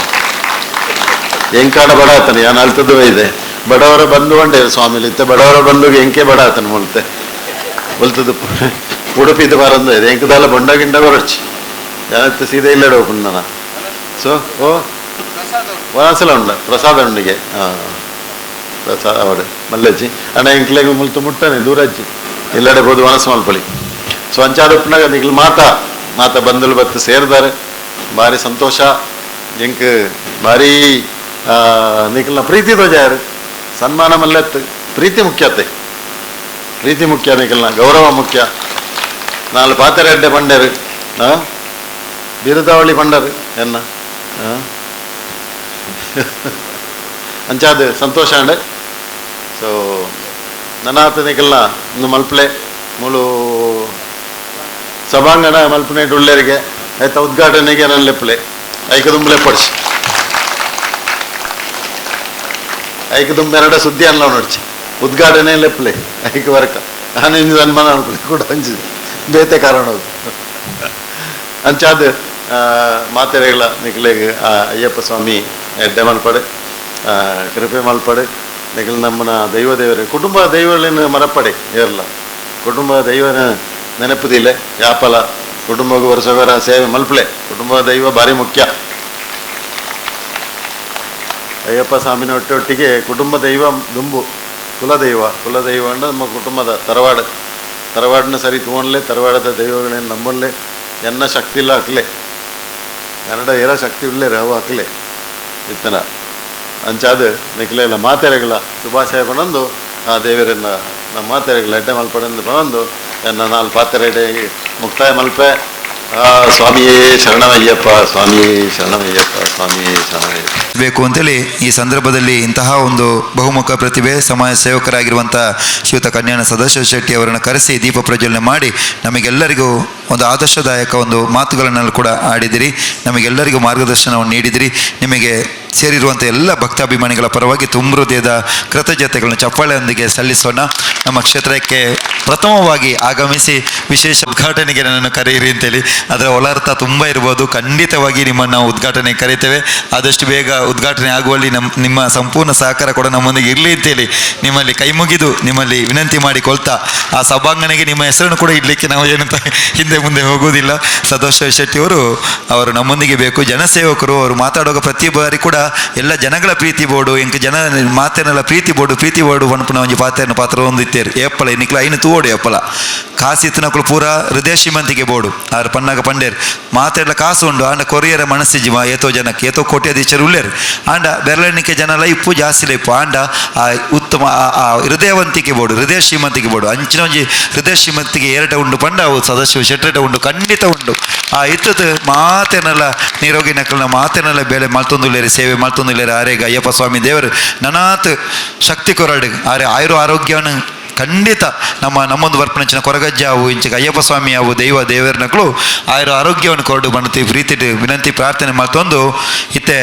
ಕಾಡ ಬಡಾತನ? ಯಾನ್ ಇದೆ? ಬಡವರ ಬಂದು ಒಂಡೆ ಸ್ವಾಮಿಲಿ ಇತ್ತೆ ಬಡವರ ಬಂದು ಎಂಕೆ ಬಡಾತನ ಮೊಲ್ತೆ ಒಲ್ತದ್ದು ಉಡುಪಿದು ಬರಂದು ಇದೆ. ಎಂಕದಲ್ಲ ಬೊಂಡ ಗಿಂಡ ಬರಚಿ ಯಾವತ್ತು ಸೀದಾ ಇಲ್ಲಡೆ ಹೋಗ್ಕೊಂಡು ಸೊ, ಓ? ವಾಸಲ ಉಂಡ, ಪ್ರಸಾದ ಉಂಡಿಗೆ. ಹಾಂ, ಪ್ರಸಾದ ಅವಡೆ ಮಲ್ಲಜ್ಜಿ ಅಣ್ಣ, ಎಂಕ್ಲೆಗೆ ಮುಲ್ತು ಮುಟ್ಟನೆ, ದೂರಜ್ಜಿ. ಇಲ್ಲಡೆ ಬೋದು ವನಸ ಮಲ್ಪಳಿ ಸೊ ಅಂಚಾದಪ್ಪನಾಗ ನಿಗ್ಲು ಮಾತ ಮಾತ ಬಂದಲು ಬತ್ತು ಸೇರಿದ್ದಾರೆ ಭಾರಿ ಸಂತೋಷ. ಎಂಕ್ ಭಾರಿ ನಿಖಲ್ನ ಪ್ರೀತಿ ಧ್ವಜಾರು ಸನ್ಮಾನ ಮಲ್ಲೆತ್ತು ಪ್ರೀತಿ ಮುಖ್ಯತೆ ಪ್ರೀತಿ ಮುಖ್ಯ ನಿಖಲ್ನ ಗೌರವ ಮುಖ್ಯ. ನಾಲ್ ಪಾತೆರೆ ಅಡ್ಡೆ ಪಂಡರು, ಆ? ಬಿರುದಾವಳಿ ಪಂಡರು, ಎನ್ನ? ಅಂಚಾದ ಸಂತೋಷ ಅಂಡೆ. ಸೊ ನನಾತ ನಿಖಲ್ನ ಇನ್ನು ಮಲ್ಪಲೆ, ಮುಳು ಸಭಾಂಗಣ ಮಲ್ಪನೆ ಉಳ್ಳೇರಿಗೆ ಆಯ್ತಾ ಉದ್ಘಾಟನೆಗೆ ನನ್ನ ಲೆಪ್ಪಲೆ ಐಕ ಪಡಿಸಿ ಐಕ ತುಂಬ ಎರಡ ಸುದ್ದಿ ಅಲ್ಲ ನೋಡ್ಚಿ ಉದ್ಘಾಟನೆ ಲೆಪ್ಪಲೆ ಐಕೆ ವರ್ಕ ಆನಿಂದ ಸನ್ಮಾನ ಮಾಡ್ಕೊಳ್ಳಿ ಕೂಡ ಅಂಚು ಬೇತೆ ಕಾರಣ ಅದು. ಅಂಚಾದ ಮಾತೆರೆಗಳ ನಿಖಲೆಗೆ ಅಯ್ಯಪ್ಪ ಸ್ವಾಮಿ ಎಡ್ಡೆ ಮಲ್ಪಡೆ ಆ, ಕೃಪೆ ಮಲ್ಪಡೆ ನಿಖಲ್ ನಮ್ಮನ ದೈವ ದೇವರೇ ಕುಟುಂಬ ದೈವಗಳನ್ನ ಮರಪಡೆ ಏರ್ಲ ಕುಟುಂಬ ದೈವನ ನೆನಪುದಿಲ್ಲ ಯಾಪಲ ಕುಟುಂಬ ವರ್ಷವರ ಸೇವೆ ಮಲ್ಪಲೆ ಕುಟುಂಬ ದೈವ ಭಾರಿ ಮುಖ್ಯ ಅಯ್ಯಪ್ಪ ಸ್ವಾಮಿನ ಒಟ್ಟೊಟ್ಟಿಗೆ ಕುಟುಂಬ ದೈವ ದುಂಬು, ಕುಲದೈವ. ಕುಲದೈವ ಅಂದ್ರೆ ನಮ್ಮ ಕುಟುಂಬದ ತರವಾಡ. ತರವಾಡನ್ನ ಸರಿ ತಗೊಂಡ್ಲೆ, ತರವಾಡದ ದೈವಗಳೇನು ನಂಬಲ್ಲೇ? ಎನ್ನ ಶಕ್ತಿ ಇಲ್ಲ ಹಾಕ್ಲೆ ಕನ್ನಡ ಏರ ಶಕ್ತಿ ಇಲ್ಲೇ ರಾವು ಹಾಕ್ಲೆ ಇತ್ತನ ಅಂಚಾದ ನಿಖಲೆ ಇಲ್ಲ ಮಾತೆರೆಗಳ ಶುಭಾಶಯ ಬಂದು ಆ ದೇವರನ್ನ, ನಮ್ಮ ಮಾತೆರೆಗಳ ಎಡ್ಡೆ ಮಲ್ಪಡೆಂದು ಬಂದು ಎನ್ನ ನಾಲ್ಕು ಪಾತ್ರೆಡೆ ಮುಕ್ತಾಯ ಮಲ್ಪೆ. ಆ ಸ್ವಾಮಿಯೇ ಶರಣಮಯ್ಯಪ್ಪ ಸ್ವಾಮಿಯೇ ಶರಣಮಯ್ಯಪ್ಪ ಸ್ವಾಮಿಯೇ ಶರಣಮಯ್ಯಪ್ಪ ಬೇಕು ಅಂತೇಳಿ ಈ ಸಂದರ್ಭದಲ್ಲಿ ಇಂತಹ ಒಂದು ಬಹುಮುಖ ಪ್ರತಿಭೆ, ಸಮಾಜ ಸೇವಕರಾಗಿರುವಂಥ ಶ್ರೀಯುತ ಕನ್ಯಾಣ ಸದಾಶಿವ ಶೆಟ್ಟಿ ಅವರನ್ನು ಕರೆಸಿ ದೀಪ ಪ್ರಜ್ವಲನೆ ಮಾಡಿ ನಮಗೆಲ್ಲರಿಗೂ ಒಂದು ಆದರ್ಶದಾಯಕ ಒಂದು ಮಾತುಗಳನ್ನು ಕೂಡ ಆಡಿದಿರಿ. ನಮಗೆಲ್ಲರಿಗೂ ಮಾರ್ಗದರ್ಶನವನ್ನು ನೀಡಿದಿರಿ. ನಿಮಗೆ ಸೇರಿರುವಂಥ ಎಲ್ಲ ಭಕ್ತಾಭಿಮಾನಿಗಳ ಪರವಾಗಿ ತುಂಬ ಕೃತಜ್ಞತೆಗಳನ್ನು ಚಪ್ಪಾಳೆಯೊಂದಿಗೆ ಸಲ್ಲಿಸೋಣ. ನಮ್ಮ ಕ್ಷೇತ್ರಕ್ಕೆ ಪ್ರಥಮವಾಗಿ ಆಗಮಿಸಿ ವಿಶೇಷ ಉದ್ಘಾಟನೆಗೆ ನನ್ನನ್ನು ಕರೆಯಿರಿ ಅಂತೇಳಿ. ಅದರ ಒಲಾರ್ಥ ತುಂಬ ಇರ್ಬೋದು. ಖಂಡಿತವಾಗಿ ನಿಮ್ಮನ್ನು ಉದ್ಘಾಟನೆ ಕರೀತೇವೆ. ಆದಷ್ಟು ಬೇಗ ಉದ್ಘಾಟನೆ ಆಗುವಲ್ಲಿ ನಮ್ಮ ನಿಮ್ಮ ಸಂಪೂರ್ಣ ಸಹಕಾರ ಕೂಡ ನಮ್ಮೊಂದಿಗೆ ಇರಲಿ ಅಂತೇಳಿ ನಿಮ್ಮಲ್ಲಿ ಕೈ ಮುಗಿದು ನಿಮ್ಮಲ್ಲಿ ವಿನಂತಿ ಮಾಡಿಕೊಳ್ತಾ ಆ ಸಭಾಂಗಣಕ್ಕೆ ನಿಮ್ಮ ಹೆಸರನ್ನು ಕೂಡ ಇಡಲಿಕ್ಕೆ ನಾವು ಏನಂತ ಹಿಂದೆ ಮುಂದೆ ಹೋಗುವುದಿಲ್ಲ. ಸದಾಶಿವ ಶೆಟ್ಟಿಯವರು ಅವರು ನಮ್ಮೊಂದಿಗೆ ಬೇಕು. ಜನಸೇವಕರು ಅವರು ಮಾತಾಡುವಾಗ ಪ್ರತಿ ಬಾರಿ ಕೂಡ ಎಲ್ಲ ಜನಗಳ ಪ್ರೀತಿ ಬೋರ್ಡು, ಇಂಕ ಜನ ಮಾತೇನೆಲ್ಲ ಪ್ರೀತಿ ಬೋರ್ಡು ಪ್ರೀತಿ ಬೋರ್ಡು ಪನ್ಪುನ ಒಂಜಿ ಪಾತ್ರೆಯನ್ನು ಪಾತ್ರ ಹೊಂದಿತ್ತೇರು. ಏಪ್ಪಳ ಇನ್ನಿಕ್ಲ ಐನು ತೂವೋಡು ಏಪ್ಪಳ ಕಾಸಿತ್ತಿನಕುಲು ಪೂರ ಹೃದಯ ಶ್ರೀಮಂತಿಗೆ ಬೋಡು. ಆರ್ ಪನ್ನಾಗ ಪಂಡೇರ್ ಮಾತೆಲ್ಲ ಕಾಸು ಉಂಡು, ಆಂಡ ಕೊರಿಯರ ಮನಸ್ಸಿಜಿ ಮಾ ಏತೋ ಜನಕ್ಕೆ, ಏತೋ ಕೋಟ್ಯಾಧೀಶರು ಉಳ್ಳೇರು. ಆಂಡ ಬೆರಳೆಣಿಕೆ ಜನ ಲೈಪು ಜಾಸ್ತಿ ಲೈಪು ಆಂಡ ಆ ಉತ್ತಮ, ಆ- ಹೃದಯವಂತಿಕೆ ಬೋಡು, ಹೃದಯ ಶ್ರೀಮಂತಿಗೆ ಬೋಡು. ಅಂಚಿನ ಒಂಜಿ ಹೃದಯ ಶ್ರೀಮಂತಿಗೆ ಏರಟ ಉಂಡು, ಪಂಡ ಅವು ಸದಾಶಿವ ಶೆಟ್ರಟ ಉಂಡು, ಖಂಡಿತ ಉಂಡು. ಆ ಇತ್ತದ ಮಾತೆನಲ್ಲ ನಿರೋಗಿ ನಕಲ್ನ ಬೇಲೆ ಬೇಳೆ ಮಲ್ತೊಂದುಳ್ಳೇರಿ, ಸೇವೆ ಮಲ್ತೊಂದುಳ್ಳೇರಿ. ಆರೇಗ ಅಯ್ಯಪ್ಪ ಸ್ವಾಮಿ ದೇವರು, ನನಾತ್ ಶಕ್ತಿ ಕೊರಡು ಆರೆ ಆಯುರು ಆರೋಗ್ಯವನ್ನು ಖಂಡಿತ ನಮ್ಮ ನಮ್ಮೊಂದು ಬರ್ಪಣಂಚಿನ ಕೊರಗಜ್ಜ ಅವು ಇಂಚಿಗೆ ಅಯ್ಯಪ್ಪ ಸ್ವಾಮಿ ಅವು ದೈವ ದೇವರನಗಳು ಆಯುರ ಆರೋಗ್ಯವನ್ನು ಕೊರಡು ಬಣ್ತಿ ಪ್ರೀತಿ ವಿನಂತಿ, ಪ್ರಾರ್ಥನೆ ಮತ್ತೊಂದು ಇತ್ತೆ.